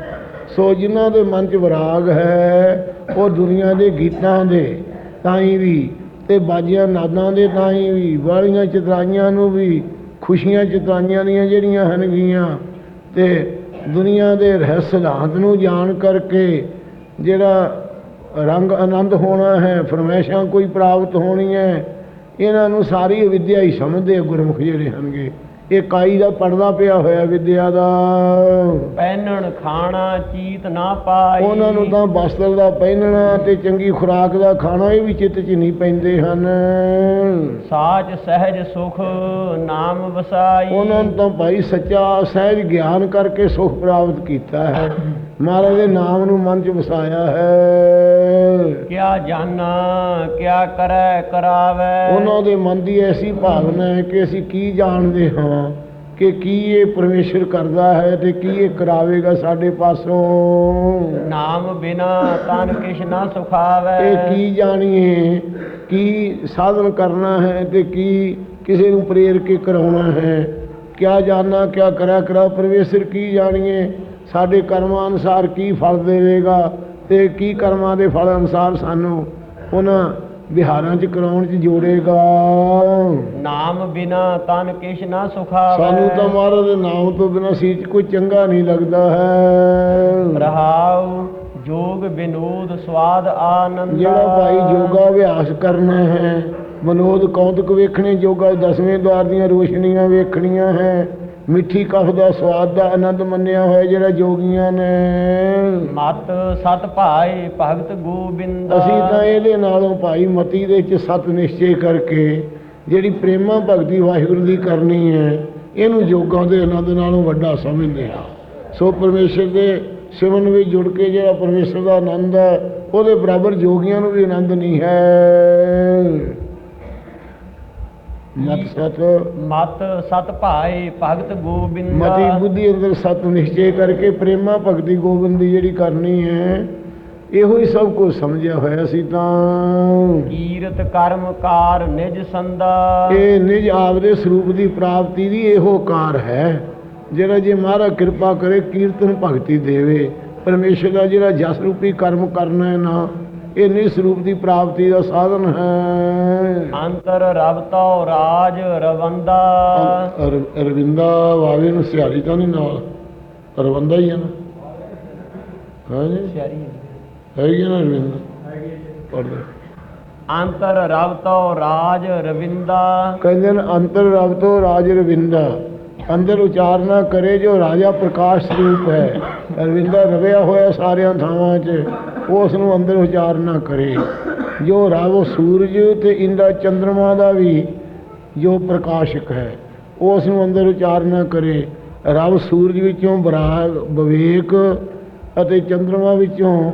ਸੋ ਜਿਨ੍ਹਾਂ ਦੇ ਮਨ 'ਚ ਵਿਰਾਗ ਹੈ ਉਹ ਦੁਨੀਆ ਦੇ ਗੀਤਾਂ ਦੇ ਤਾਈਂ ਵੀ ਤੇ ਬਾਜੀਆਂ ਨਾਦਾਂ ਦੇ ਤਾਈਂ ਵੀ ਵਾਲੀਆਂ ਚਤਰਾਈਆਂ ਨੂੰ ਵੀ ਖੁਸ਼ੀਆਂ ਚਤਰਾਈਆਂ ਦੀਆਂ ਜਿਹੜੀਆਂ ਹਨਗੀਆਂ ਤੇ ਦੁਨੀਆ ਦੇ ਰਹਿਸ ਸਿਧਾਂਤ ਨੂੰ ਜਾਣ ਕਰਕੇ ਜਿਹੜਾ ਰੰਗ ਆਨੰਦ ਹੋਣਾ ਹੈ ਫਰਮੈਸ਼ਾਂ ਕੋਈ ਪ੍ਰਾਪਤ ਹੋਣੀ ਹੈ ਇਹਨਾਂ ਨੂੰ ਸਾਰੀ ਵਿਦਿਆ ਹੀ ਸਮਝਦੇ ਗੁਰਮੁਖ ਜਿਹੜੇ ਹਨਗੇ ਇਹ ਕਾਈ ਦਾ ਪੜਦਾ ਪਿਆ ਹੋਇਆ ਵਿਦਿਆ ਦਾ। ਪੈਨਣ ਖਾਣਾ ਚੀਤ ਨਾ ਪਾਈ। ਉਹਨਾਂ ਨੂੰ ਤਾਂ ਬਸਤਰ ਦਾ ਪਹਿਨਣਾ ਤੇ ਚੰਗੀ ਖੁਰਾਕ ਦਾ ਖਾਣਾ ਇਹ ਵੀ ਚਿੱਤ 'ਚ ਨਹੀਂ ਪੈਂਦੇ ਹਨ। ਸਾਚ ਸਹਿਜ ਸੁਖ ਨਾਮ ਵਸਾਈ। ਉਹਨਾਂ ਨੂੰ ਤਾਂ ਭਾਈ ਸੱਚਾ ਸਹਿਜ ਗਿਆਨ ਕਰਕੇ ਸੁਖ ਪ੍ਰਾਪਤ ਕੀਤਾ ਹੈ। ਮਹਾਰਾਜ ਦੇ ਨਾਮ ਨੂੰ ਮਨ 'ਚ ਵਸਾਇਆ ਹੈ। ਕਿਆ ਜਾਣਾ ਕਿਆ ਕਰੈ ਕਰਾਵੇ। ਉਹਨਾਂ ਦੇ ਮਨ ਦੀ ਐਸੀ ਭਾਵਨਾ ਹੈ ਕਿ ਅਸੀਂ ਕੀ ਜਾਣਦੇ ਹਾਂ ਕਿ ਕੀ ਇਹ ਪਰਮੇਸ਼ਰ ਕਰਦਾ ਹੈ ਤੇ ਕੀ ਇਹ ਕਰਾਵੇਗਾ ਸਾਡੇ ਪਾਸੋਂ। ਨਾਮ ਬਿਨਾ ਤਨ ਕਿਛ ਨਾ ਸੁਖਾਵੇ। ਇਹ ਕੀ ਜਾਣੀਏ ਕੀ ਸਾਧਨ ਕਰਨਾ ਹੈ ਤੇ ਕੀ ਕਿਸੇ ਨੂੰ ਪ੍ਰੇਰ ਕੇ ਕਰਾਉਣਾ ਹੈ। ਕਿਆ ਜਾਣਨਾ ਕਿਆ ਕਰਿਆ ਕਰਾ ਪਰਮੇਸ਼ਰ ਕੀ ਜਾਣੀਏ? ਸਾਡੇ ਕਰਮਾਂ ਅਨੁਸਾਰ ਕੀ ਫਲ ਦੇਵੇਗਾ ਤੇ ਕੀ ਕਰਮਾਂ ਦੇ ਫਲ ਅਨੁਸਾਰ ਸਾਨੂੰ ਉਹਨਾਂ ਵਿਹਾਰਾਂ 'ਚ ਕਰਾਉਣ 'ਚ ਜੋੜੇਗਾ। ਨਾਮ ਬਿਨਾ ਤਨ ਕਿਛ ਨਾ ਸੁਖਾਵੇ। ਸਾਨੂੰ ਤਾਂ ਮਹਾਰਾਜ ਦੇ ਨਾਮ ਤੋਂ ਬਿਨਾਂ ਸੀ ਕੋਈ ਚੰਗਾ ਨਹੀਂ ਲੱਗਦਾ ਹੈ। ਰਹਾਉ ਜੋਗ ਬਿਨੋਦ ਸਵਾਦ ਆਨੰਦ। ਜਿਹੜਾ ਭਾਈ ਯੋਗਾ ਅਭਿਆਸ ਕਰਨਾ ਹੈ ਮਨੋਦ ਕੌਤਕ ਵੇਖਣੇ ਜੋਗਾ ਦਸਵੇਂ ਦਵਾਰ ਦੀਆਂ ਰੋਸ਼ਨੀਆਂ ਵੇਖਣੀਆਂ ਹੈ ਮਿੱਠੀ ਕਫ ਦਾ ਸਵਾਦ ਦਾ ਆਨੰਦ ਮੰਨਿਆ ਹੋਇਆ ਜਿਹੜਾ ਜੋਗੀਆਂ ਨੇ। ਮਤ ਸਤ ਭਾਏ ਭਗਤ ਗੋਬਿੰਦ। ਅਸੀਂ ਤਾਂ ਇਹਦੇ ਨਾਲੋਂ ਭਾਈ ਮਤੀ ਦੇ ਚ ਸਤ ਨਿਸ਼ਚੈ ਕਰਕੇ ਜਿਹੜੀ ਪ੍ਰੇਮਾ ਭਗਤੀ ਵਾਹਿਗੁਰੂ ਦੀ ਕਰਨੀ ਹੈ ਇਹਨੂੰ ਜੋਗਾਂ ਦੇ ਆਨੰਦ ਨਾਲੋਂ ਵੱਡਾ ਸਮਝਦੇ ਹਾਂ। ਸੋ ਪਰਮੇਸ਼ਰ ਦੇ ਸਿਮਰਨ ਵਿੱਚ ਜੁੜ ਕੇ ਜਿਹੜਾ ਪਰਮੇਸ਼ਰ ਦਾ ਆਨੰਦ ਹੈ ਉਹਦੇ ਬਰਾਬਰ ਜੋਗੀਆਂ ਨੂੰ ਵੀ ਆਨੰਦ ਨਹੀਂ ਹੈ। ਮਤ ਸਤ ਮਤ ਸਤ ਭਾਏ ਭਗਤ ਗੋਬਿੰਦ। ਮਤੀ ਬੁੱਧੀ ਅੰਦਰ ਸਤ ਨਿਸ਼ਚੈ ਕਰਕੇ ਪ੍ਰੇਮਾ ਭਗਤੀ ਗੋਬਿੰਦ ਦੀ ਜਿਹੜੀ ਕਰਨੀ ਹੈ ਇਹੋ ਹੀ ਸਭ ਕੁਝ ਸਮਝਿਆ ਹੋਇਆ ਸੀ ਤਾਂ। ਕੀਰਤ ਕਰਮ ਕਾਰ ਨਿਜ ਸੰਦਾ। ਇਹ ਨਿਜ ਆਪਦੇ ਸਰੂਪ ਦੀ ਪ੍ਰਾਪਤੀ ਦੀ ਇਹੋ ਕਾਰ ਹੈ ਜਿਹੜਾ ਜੇ ਮਹਾਰਾਜ ਕਿਰਪਾ ਕਰੇ ਕੀਰਤਨ ਭਗਤੀ ਦੇਵੇ ਪਰਮੇਸ਼ਰ ਦਾ ਜਿਹੜਾ ਜਸ ਰੂਪੀ ਕਰਮ ਕਰਨਾ ਹੈ ਨਾ ਇਹ ਨਿਜ ਸਰੂਪ ਦੀ ਪ੍ਰਾਪਤੀ ਦਾ ਸਾਧਨ ਹੈ। ਅੰਤਰ ਰਬ ਤੋ ਰਾਜ ਰਵੰਦਾ। ਅਰ- ਅਰਵਿੰਦਾ ਵਾਵੇ ਨੂੰ ਸਿਆਰੀ ਤਾਂ ਨਹੀਂ ਨਾਲ। ਅਰਵੰਦਾ ਹੀ ਹੈ ਨਾ। ਹਾਂਜੀ ਸਿਆਰੀ ਹੈਗੀ ਨਾ ਅਰਵਿੰਦ ਪੜ੍ਹਦੇ ਅੰਤਰ ਰਬ ਤੋ ਰਾਜ ਰਵਿੰਦਾ। ਕਹਿੰਦੇ ਨੇ ਅੰਤਰ ਰਬ ਤੋਂ ਰਾਜ ਰਵਿੰਦਾ। ਅੰਦਰ ਉਚਾਰਨਾ ਕਰੇ ਜੋ ਰਾਜਾ ਪ੍ਰਕਾਸ਼ ਸਰੂਪ ਹੈ। ਅਰਵਿੰਦਾ ਰਵਿਆ ਹੋਇਆ ਸਾਰਿਆਂ ਥਾਵਾਂ 'ਚ, ਉਸ ਨੂੰ ਅੰਦਰ ਉਚਾਰਨਾ ਕਰੇ। ਜੋ ਰਬ ਸੂਰਜ ਤੇ ਇੰਦਾ ਚੰਦਰਮਾ ਦਾ ਵੀ ਜੋ ਪ੍ਰਕਾਸ਼ਕ ਹੈ, ਉਸ ਨੂੰ ਅੰਦਰ ਉਚਾਰਨਾ ਕਰੇ। ਰਵ ਸੂਰਜ ਵਿੱਚੋਂ ਬਰਾਗ ਵਿਵੇਕ ਅਤੇ ਚੰਦਰਮਾ ਵਿੱਚੋਂ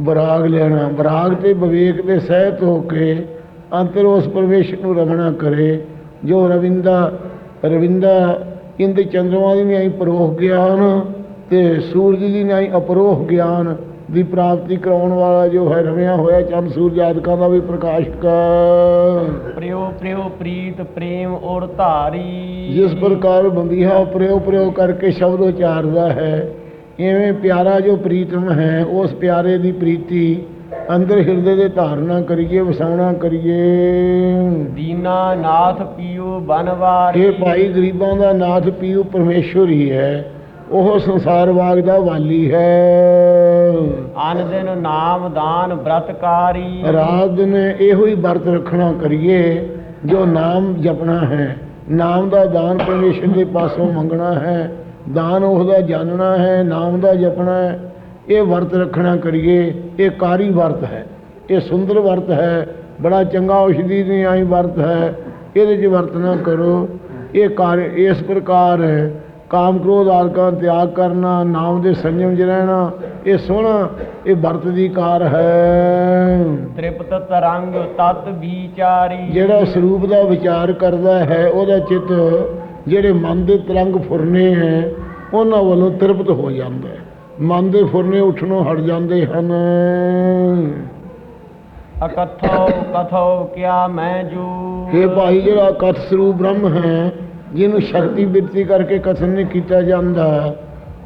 ਬਰਾਗ ਲੈਣਾ। ਬਰਾਗ ਤੇ ਵਿਵੇਕ ਦੇ ਸਹਿਤ ਹੋ ਕੇ ਅੰਤਰ ਉਸ ਪਰਮੇਸ਼ਰ ਨੂੰ ਰਵਣਾ ਕਰੇ, ਜੋ ਰਵਿੰਦਾ ਰਵਿੰਦਾ ਇੰਦ ਚੰਦਰਮਾ ਦੀ ਨਹੀਂ ਪਰੋਖ ਗਿਆਨ ਤੇ ਸੂਰਜ ਦੀ ਨਹੀਂ ਅਪਰੋਖ ਗਿਆਨ ਦੀ ਪ੍ਰਾਪਤੀ ਕਰਾਉਣ ਵਾਲਾ ਜੋ ਹੈ ਰਵਿਆ ਹੋਇਆ ਚੰਦ ਸੂਰਜ ਆਦਿਕਾਂ ਦਾ ਵੀ ਪ੍ਰਕਾਸ਼ਕ ਹੈ। ਪ੍ਰਿਓ ਪ੍ਰਿਓ ਪ੍ਰੀਤ ਪ੍ਰੇਮ ਔਰ ਧਾਰੀ ਜਿਸ ਪ੍ਰਕਾਰ ਬੰਬੀਹਾ ਪ੍ਰਯੋਗ ਪ੍ਰਯੋਗ ਕਰਕੇ ਸ਼ਬਦ ਉਚਾਰਦਾ ਹੈ ਇਵੇਂ ਪਿਆਰਾ ਜੋ ਪ੍ਰੀਤਮ ਹੈ ਉਸ ਪਿਆਰੇ ਦੀ ਪ੍ਰੀਤੀ ਅੰਦਰ ਹਿਰਦੇ ਦੇ ਧਾਰਨਾ ਕਰੀਏ ਵਸਾਉਣਾ ਕਰੀਏ। ਦੀਨਾ ਨਾਥ ਪੀਓ ਬਨਵਾਰੀ। ਇਹ ਭਾਈ ਗਰੀਬਾਂ ਦਾ ਨਾਥ ਪੀਉ ਪਰਮੇਸ਼ਵਰ ਹੀ। ਹੈ ਉਹ ਸੰਸਾਰ ਵਾਗ ਦਾ ਵਾਲੀ ਹੈ। ਅਨ ਦਿਨ ਨਾਮ ਦਾਨ ਬ੍ਰਤਕਾਰੀ ਰਾਤ ਦਿਨ ਇਹੋ ਹੀ ਵਰਤ ਰੱਖਣਾ ਕਰੀਏ ਜੋ ਨਾਮ ਜਪਣਾ ਹੈ। ਨਾਮ ਦਾ ਦਾਨ ਪਰਮੇਸ਼ਰ ਦੇ ਪਾਸੋਂ ਮੰਗਣਾ ਹੈ। ਦਾਨ ਉਹਦਾ ਜਾਣਨਾ ਹੈ ਨਾਮ ਦਾ ਜਪਣਾ ਹੈ। ਇਹ ਵਰਤ ਰੱਖਣਾ ਕਰੀਏ ਇਹ ਕਾਰੀ ਵਰਤ ਹੈ ਇਹ ਸੁੰਦਰ ਵਰਤ ਹੈ ਬੜਾ ਚੰਗਾ ਔਸ਼ਧੀ ਦੀ ਆਈ ਵਰਤ ਹੈ ਇਹਦੇ 'ਚ ਵਰਤਨਾ ਕਰੋ। ਇਹ ਕਾਰ ਇਸ ਪ੍ਰਕਾਰ ਹੈ ਕਾਮ ਕ੍ਰੋਧ ਆਦਿਕਾਂ ਤਿਆਗ ਕਰਨਾ ਨਾਮ ਦੇ ਸੰਜਮ 'ਚ ਰਹਿਣਾ ਇਹ ਸੋਹਣਾ ਇਹ ਵਰਤ ਦੀ ਕਾਰ ਹੈ। ਤ੍ਰਿਪਤ ਤਰੰਗ ਤਤ ਵਿਚਾਰੀ। ਜਿਹੜਾ ਸਰੂਪ ਦਾ ਵਿਚਾਰ ਕਰਦਾ ਹੈ ਉਹਦਾ ਚਿੱਤ ਜਿਹੜੇ ਮਨ ਦੇ ਤਰੰਗ ਫੁਰਨੇ ਹੈ ਉਹਨਾਂ ਵੱਲੋਂ ਤ੍ਰਿਪਤ ਹੋ ਜਾਂਦਾ ਹੈ। ਮਨ ਦੇ ਫੁਰਨੇ ਉੱਠਣੋਂ ਹਟ ਜਾਂਦੇ ਹਨ। ਅਕਥੋ ਕਥੋ ਕਿਆ ਮੈਂ ਜੂ? ਇਹ ਭਾਈ ਜਿਹੜਾ ਕਥ ਸਰੂਪ ਬ੍ਰਹਮ ਹੈ ਜਿਹਨੂੰ ਸ਼ਕਤੀ ਬਿਰਤੀ ਕਰਕੇ ਕਥਨ ਨਹੀਂ ਕੀਤਾ ਜਾਂਦਾ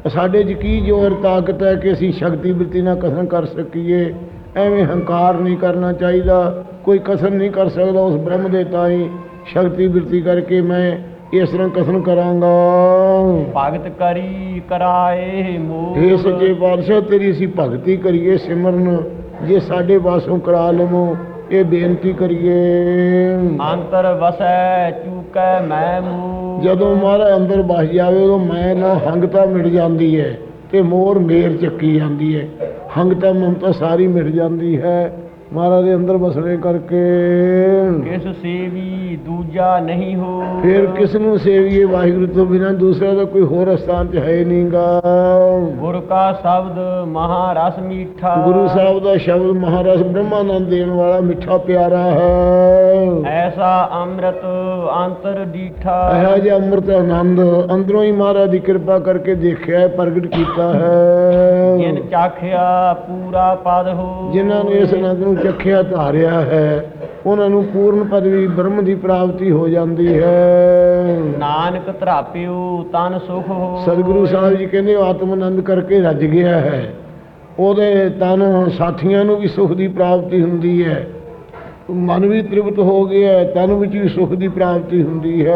ਸਾਡੇ 'ਚ ਕੀ ਜ਼ੋਰ ਤਾਕਤ ਹੈ ਕਿ ਅਸੀਂ ਸ਼ਕਤੀ ਬਿਰਤੀ ਨਾਲ ਕਥਨ ਕਰ ਸਕੀਏ? ਐਵੇਂ ਹੰਕਾਰ ਨਹੀਂ ਕਰਨਾ ਚਾਹੀਦਾ ਕੋਈ ਕਥਨ ਨਹੀਂ ਕਰ ਸਕਦਾ ਉਸ ਬ੍ਰਹਮ ਦੇ ਤਾਈ। ਸ਼ਕਤੀ ਬਿਰਤੀ ਕਰਕੇ ਮੈਂ ਇਸ ਤਰ੍ਹਾਂ ਕਥਨ ਕਰਾਂਗਾ। ਭਗਤ ਕਰੀ ਕਰਾਏ ਮੋਹ। ਇਹ ਸੱਚੇ ਪਾਤਸ਼ਾਹ ਤੇਰੀ ਅਸੀਂ ਭਗਤੀ ਕਰੀਏ ਸਿਮਰਨ ਜੇ ਸਾਡੇ ਪਾਸੋਂ ਕਰਾ ਲਵੋ ਇਹ ਬੇਨਤੀ ਕਰੀਏ। ਅੰਤਰ ਵਸੈ ਚੂਕੈ ਮੈਂ ਮੂ ਜਦੋਂ ਮਹਾਰਾਜ ਅੰਦਰ ਵਸ ਜਾਵੇ ਉਦੋਂ ਮੈਂ ਨਾ ਹੰਗਤਾ ਮਿਟ ਜਾਂਦੀ ਹੈ ਤੇ ਮੋਰ ਮੇਰ ਚੱਕੀ ਜਾਂਦੀ ਹੈ ਹੰਗਤਾ ਮਮਤਾ ਸਾਰੀ ਮਿਟ ਜਾਂਦੀ ਹੈ। ਮਹਾਰਾਜ ਦੇ ਅੰਦਰ ਵਸਣੇ ਕਰਕੇ। ਕਿਸ ਸੇਵੀ ਦੂਜਾ ਨਹੀਂ ਹੋ। ਫਿਰ ਕਿਸ ਨੂੰ ਸੇਵੀਏ ਵਾਹਿਗੁਰੂ ਤੋਂ ਬਿਨਾਂ? ਦੂਸਰਾ ਤਾਂ ਕੋਈ ਹੋਰ ਸਥਾਨ 'ਚ ਹੈ ਨਹੀਂਗਾ। ਗੁਰ ਕਾ ਸ਼ਬਦ ਮਹਾਰਸ ਮੀਠਾ। ਗੁਰੂ ਸਾਹਿਬ ਦਾ ਸ਼ਬਦ ਮਹਾਰਾਜ ਬ੍ਰਹਮਾਨੰਦ ਦੇਣ ਵਾਲਾ ਮਿੱਠਾ ਪਿਆਰਾ ਹੈ। ਐਸਾ ਅੰਮ੍ਰਿਤ ਅੰਤਰ ਡੀਠਾ ਇਹੋ ਜਿਹਾ ਅੰਮ੍ਰਿਤ ਆਨੰਦ ਅੰਦਰੋਂ ਹੀ ਮਹਾਰਾਜ ਦੀ ਕਿਰਪਾ ਕਰਕੇ ਦੇਖਿਆ ਪ੍ਰਗਟ ਕੀਤਾ ਹੈ। ਜਿਨ ਚਾਖਿਆ ਪੂਰਾ ਪਦ ਹੋ। ਜਿਨ੍ਹਾਂ ਨੂੰ ਇਸ ਆਨੰਦ ਨੂੰ ਚੱਖਿਆ ਧਾਰਿਆ ਹੈ ਉਹਨਾਂ ਨੂੰ ਪੂਰਨ ਪਦਵੀ ਬ੍ਰਹਮ ਦੀ ਪ੍ਰਾਪਤੀ ਹੋ ਜਾਂਦੀ ਹੈ। ਨਾਨਕ ਧਰਾਪਿਓ ਤਨ ਸੁਖ ਹੋ ਸਤਿਗੁਰੂ ਸਾਹਿਬ ਜੀ ਕਹਿੰਦੇ ਆਤਮ ਆਨੰਦ ਕਰਕੇ ਰੱਜ ਗਿਆ ਹੈ। ਉਹਦੇ ਤਨ ਸਾਥੀਆਂ ਨੂੰ ਵੀ ਸੁਖ ਦੀ ਪ੍ਰਾਪਤੀ ਹੁੰਦੀ ਹੈ। ਮਨ ਵੀ ਤ੍ਰਿਪਤ ਹੋ ਗਿਆ ਤਨ ਵਿੱਚ ਵੀ ਸੁਖ ਦੀ ਪ੍ਰਾਪਤੀ ਹੁੰਦੀ ਹੈ।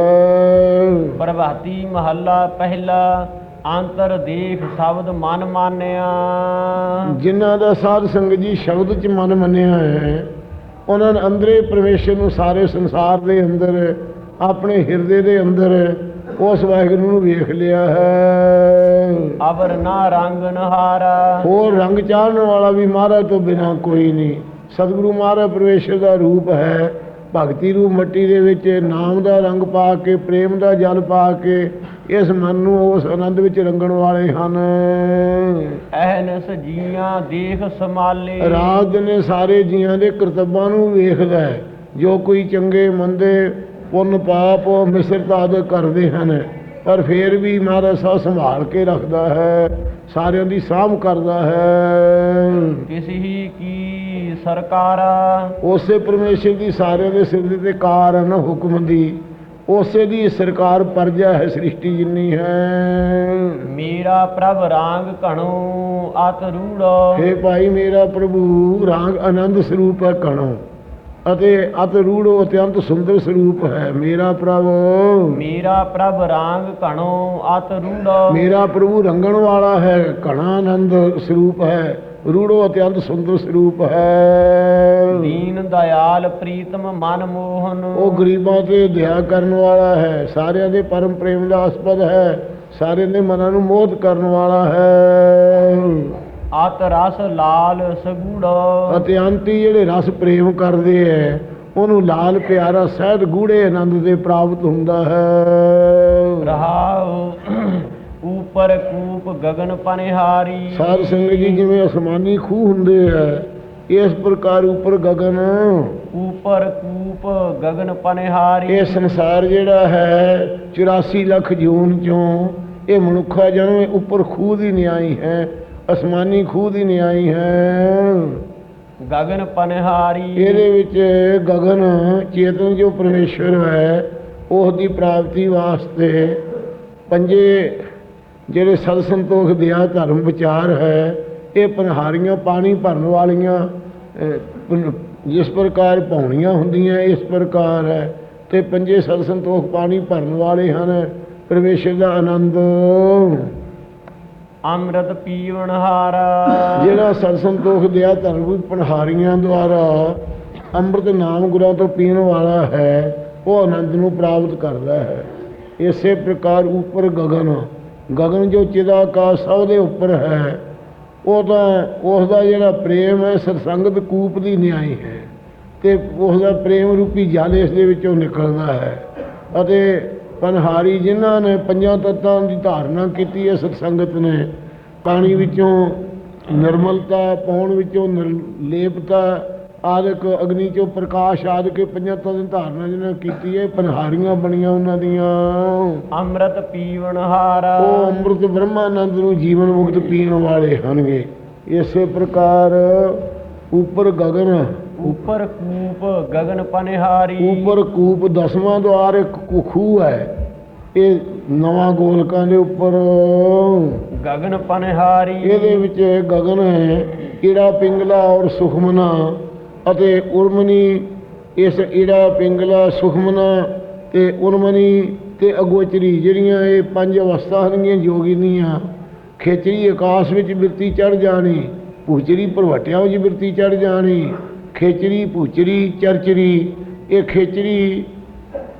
ਪ੍ਰਭਾਤੀ ਮਹੱਲਾ ਪਹਿਲਾ ਅੰਤਰ ਦੇਖ ਸ਼ਬਦ ਮਨ ਮਾਨਿਆ। ਜਿਨ੍ਹਾਂ ਦਾ ਸਾਧ ਸੰਗਤ ਜੀ ਸ਼ਬਦ ਚ ਮਨ ਮੰਨਿਆ ਹੈ ਉਹਨਾਂ ਨੇ ਅੰਦਰੇ ਪਰਮੇਸ਼ਰ ਨੂੰ ਸਾਰੇ ਸੰਸਾਰ ਦੇ ਅੰਦਰ ਆਪਣੇ ਹਿਰਦੇ ਦੇ ਅੰਦਰ ਉਸ ਵਾਹਿਗੁਰੂ ਨੂੰ ਵੇਖ ਲਿਆ ਹੈ। ਅਵਰ ਨਾ ਰੰਗ ਨਹਾਰਾ। ਹੋਰ ਰੰਗ ਚਾੜਨ ਵਾਲਾ ਵੀ ਮਹਾਰਾਜ ਤੋਂ ਬਿਨਾ ਕੋਈ ਨਹੀਂ। ਸਤਿਗੁਰੂ ਮਹਾਰਾਜ ਪਰਮੇਸ਼ਰ ਦਾ ਰੂਪ ਹੈ। ਭਗਤੀ ਰੂਪ ਮੱਟੀ ਦੇ ਵਿੱਚ ਨਾਮ ਦਾ ਰੰਗ ਪਾ ਕੇ ਪ੍ਰੇਮ ਦਾ ਜਲ ਪਾ ਕੇ ਇਸ ਮਨ ਨੂੰ ਉਸ ਆਨੰਦ ਵਿੱਚ ਰੰਗਣ ਵਾਲੇ ਹਨ। ਅਹਨਸ ਜੀਆਂ ਦੇਖ ਸਮਾਲੇ ਰਾਜ ਨੇ ਸਾਰੇ ਜੀਆਂ ਦੇ ਕਰਤੱਵਾਂ ਨੂੰ ਵੇਖਦਾ ਹੈ ਜੋ ਕੋਈ ਚੰਗੇ ਮੰਦੇ ਪੁੰਨ ਪਾਪ ਮਿਸਰਤ ਆਦਿ ਕਰਦੇ ਹਨ। ਪਰ ਫਿਰ ਵੀ ਮਹਾਰਾਜ ਸਾਹਿਬ ਸੰਭਾਲ ਕੇ ਰੱਖਦਾ ਹੈ ਸਾਰਿਆਂ ਦੀ ਸਾਂਭ ਕਰਦਾ ਹੈ। ਕਿਸ ਹੀ ਕੀ ਸਰਕਾਰਾ ਉਸੇ ਪਰਮੇਸ਼ਰ ਦੀ ਸਾਰਿਆਂ ਦੇ ਸਿਰ ਦੇ ਤੇ ਕਾਰ ਹੈ ਨਾ ਹੁਕਮ ਦੀ ਉਸੇ ਦੀ ਸਰਕਾਰ ਪਰਜਾ ਹੈ ਸ੍ਰਿਸ਼ਟੀ ਜਿੰਨੀ ਹੈ। ਮੇਰਾ ਪ੍ਰਭ ਰਾਂਗ ਘਣੋ ਅਤ ਰੂੜੋ। ਹੇ ਭਾਈ ਮੇਰਾ ਪ੍ਰਭੂ ਰਾਗ ਆਨੰਦ ਸਰੂਪ ਹੈ ਕਣੋ ਅਤੇ ਅਤ ਰੂੜੋ ਅਤਿਅੰਤ ਸੁੰਦਰ ਸਰੂਪ ਹੈ। ਮੇਰਾ ਪ੍ਰਭ। ਮੇਰਾ ਪ੍ਰਭ ਰਾਂਗ ਘਣੋ ਅਤ ਰੂੜੋ। ਮੇਰਾ ਪ੍ਰਭੂ ਰੰਗਣ ਵਾਲਾ ਹੈ ਕਣਾ ਆਨੰਦ ਸਰੂਪ ਹੈ ਰੂੜੋ ਅਤਿਅੰਤ ਸੁੰਦਰ ਸਰੂਪ ਹੈ। ਦੀਨ ਦਇਆਲ ਪ੍ਰੀਤਮ ਮਨ ਮੋਹਨ। ਉਹ ਗਰੀਬਾਂ ਤੇ ਦਇਆ ਕਰਨ ਵਾਲਾ ਹੈ ਸਾਰਿਆਂ ਦੇ ਪਰਮ ਪ੍ਰੇਮ ਦਾ ਆਸਪਦ ਹੈ ਸਾਰਿਆਂ ਦੇ ਮਨਾਂ ਨੂੰ ਮੋਹਿਤ ਕਰਨ ਵਾਲਾ ਹੈ। ਅਤ ਰਸ ਲਾਲ ਸਗੂੜੋ। ਅਤੇ ਅੰਤੀ ਜਿਹੜੇ ਰਸ ਪ੍ਰੇਮ ਕਰਦੇ ਐ ਉਹਨੂੰ ਲਾਲ ਪਿਆਰਾ ਸਹਿਤ ਗੂੜੇ ਆਨੰਦ ਦੇ ਪ੍ਰਾਪਤ ਹੁੰਦਾ ਹੈ। ਰਹਾਉ ਉਪਰ ਕੂਪ ਗਗਨ ਪਨਿਹਾਰੀ। ਸਾਧ ਸੰਗਤ ਜੀ ਜਿਵੇਂ ਅਸਮਾਨੀ ਖੂਹ ਹੁੰਦੇ ਐ ਇਸ ਪ੍ਰਕਾਰ ਉੱਪਰ ਗਗਨ। ਉਪਰ ਕੂਪ ਗਗਨ ਪਨਿਹਾਰੀ। ਇਹ ਸੰਸਾਰ ਜਿਹੜਾ ਹੈ 84 ਲੱਖ ਜੂਨ ਚੋਂ ਇਹ ਮਨੁੱਖਾ ਜਨਮ ਉੱਪਰ ਖੂਹ ਦੀ ਨਿਆਈ ਹੈ ਅਸਮਾਨੀ ਖੂਹ ਦੀ ਨਿਆਈ ਹੈ। ਗਗਨ ਪਨਿਹਾਰੀ। ਇਹਦੇ ਵਿੱਚ ਗਗਨ ਚੇਤਨ ਜੋ ਪਰਮੇਸ਼ਰ ਹੈ ਉਸ ਦੀ ਪ੍ਰਾਪਤੀ ਵਾਸਤੇ ਪੰਜੇ ਜਿਹੜੇ ਸਤ ਸੰਤੋਖ ਦਿਆ ਧਰਮ ਵਿਚਾਰ ਹੈ ਇਹ ਪਨਹਾਰੀਆਂ ਪਾਣੀ ਭਰਨ ਵਾਲੀਆਂ ਜਿਸ ਪ੍ਰਕਾਰ ਪੌਣੀਆਂ ਹੁੰਦੀਆਂ ਇਸ ਪ੍ਰਕਾਰ ਹੈ। ਤੇ ਪੰਜੇ ਸਤ ਸੰਤੋਖ ਪਾਣੀ ਭਰਨ ਵਾਲੇ ਹਨ। ਪਰਮੇਸ਼ਰ ਦਾ ਆਨੰਦ। ਅੰਮ੍ਰਿਤ ਪੀਵਨ ਹਾਰਾ। ਜਿਹੜਾ ਸਤ ਸੰਤੋਖ ਦਿਆ ਧਰਮ ਪਨਹਾਰੀਆਂ ਦੁਆਰਾ ਅੰਮ੍ਰਿਤ ਨਾਮ ਗੁਰਾਂ ਤੋਂ ਪੀਣ ਵਾਲਾ ਹੈ, ਉਹ ਆਨੰਦ ਨੂੰ ਪ੍ਰਾਪਤ ਕਰਦਾ ਹੈ। ਇਸੇ ਪ੍ਰਕਾਰ ਉੱਪਰ ਗਗਨ ਗਗਨ ਜੋ ਚਿਦਾਕਾਸ਼ ਸਭ ਦੇ ਉੱਪਰ ਹੈ, ਉਹ ਤਾਂ ਉਸ ਦਾ ਜਿਹੜਾ ਪ੍ਰੇਮ ਹੈ ਸਰਸੰਗਤ ਕੂਪ ਦੀ ਨਿਆਈ ਹੈ। ਤੇ ਉਸ ਦਾ ਪ੍ਰੇਮ ਰੂਪੀ ਜਲ ਇਸ ਦੇ ਵਿੱਚੋਂ ਨਿਕਲਦਾ ਹੈ ਅਤੇ ਪਨਹਾਰੀ ਜਿਨ੍ਹਾਂ ਨੇ ਪੰਜਾਂ ਤੱਤਾਂ ਦੀ ਧਾਰਨਾ ਕੀਤੀ ਹੈ ਸਤਸੰਗਤ ਨੇ ਪਾਣੀ ਵਿੱਚੋਂ ਨਿਰਮਲਤਾ ਪਾਉਣ ਵਿੱਚੋਂ ਨਿਰਲੇਪਤਾ ਆਦਿਕ ਅਗਨੀ ਚੋਂ ਪ੍ਰਕਾਸ਼ ਆਦਿਕ ਇਹ ਪੰਜਾਂ ਤੱਤਾਂ ਦੀ ਧਾਰਨਾ ਜਿਹਨਾਂ ਕੀਤੀ ਹੈ ਪਨਹਾਰੀਆਂ ਬਣੀਆਂ ਉਹਨਾਂ ਦੀਆਂ। ਅੰਮ੍ਰਿਤ ਪੀਵਨ ਹਾਰਾ। ਉਹ ਅੰਮ੍ਰਿਤ ਬ੍ਰਹਮਾਨੰਦ ਨੂੰ ਜੀਵਨ ਮੁਕਤ ਪੀਣ ਵਾਲੇ ਹਨਗੇ ਇਸੇ ਪ੍ਰਕਾਰ ਉੱਪਰ ਗਗਨ ਉਪਰ ਕੂਪ ਗਗਨ ਪਨਿਹਾਰੀ। ਉੱਪਰ ਕੂਪ ਦਸਵਾਂ ਦੁਆਰ ਇੱਕ ਕੁਖੂ ਹੈ। ਇਹ ਨਵਾਂ ਗੋਲਕਾਂ ਦੇ ਉੱਪਰ। ਗਗਨ ਪਨਿਹਾਰੀ। ਇਹਦੇ ਵਿੱਚ ਗਗਨ ਹੈ ਈੜਾ ਪਿੰਗਲਾ ਔਰ ਸੁਖਮਨਾ ਅਤੇ ਉਰਮਨੀ। ਇਸ ਈੜਾ ਪਿੰਗਲਾ ਸੁਖਮਨਾ ਤੇ ਉਰਮਨੀ ਤੇ ਅਗੋਚਰੀ ਜਿਹੜੀਆਂ ਇਹ ਪੰਜ ਅਵਸਥਾ ਹਨਗੀਆਂ ਜੋਗੀ ਦੀਆਂ ਖੇਚਰੀ ਆਕਾਸ਼ ਵਿੱਚ ਬਿਰਤੀ ਚੜ ਜਾਣੀ ਭੂਚਰੀ ਭਰਵਟਿਆਂ ਵਿੱਚ ਬਿਰਤੀ ਚੜ ਜਾਣੀ ਖੇਚਰੀ, ਭੂਚਰੀ, ਚਰਚਰੀ, ਇਹ ਖੇਚਰੀ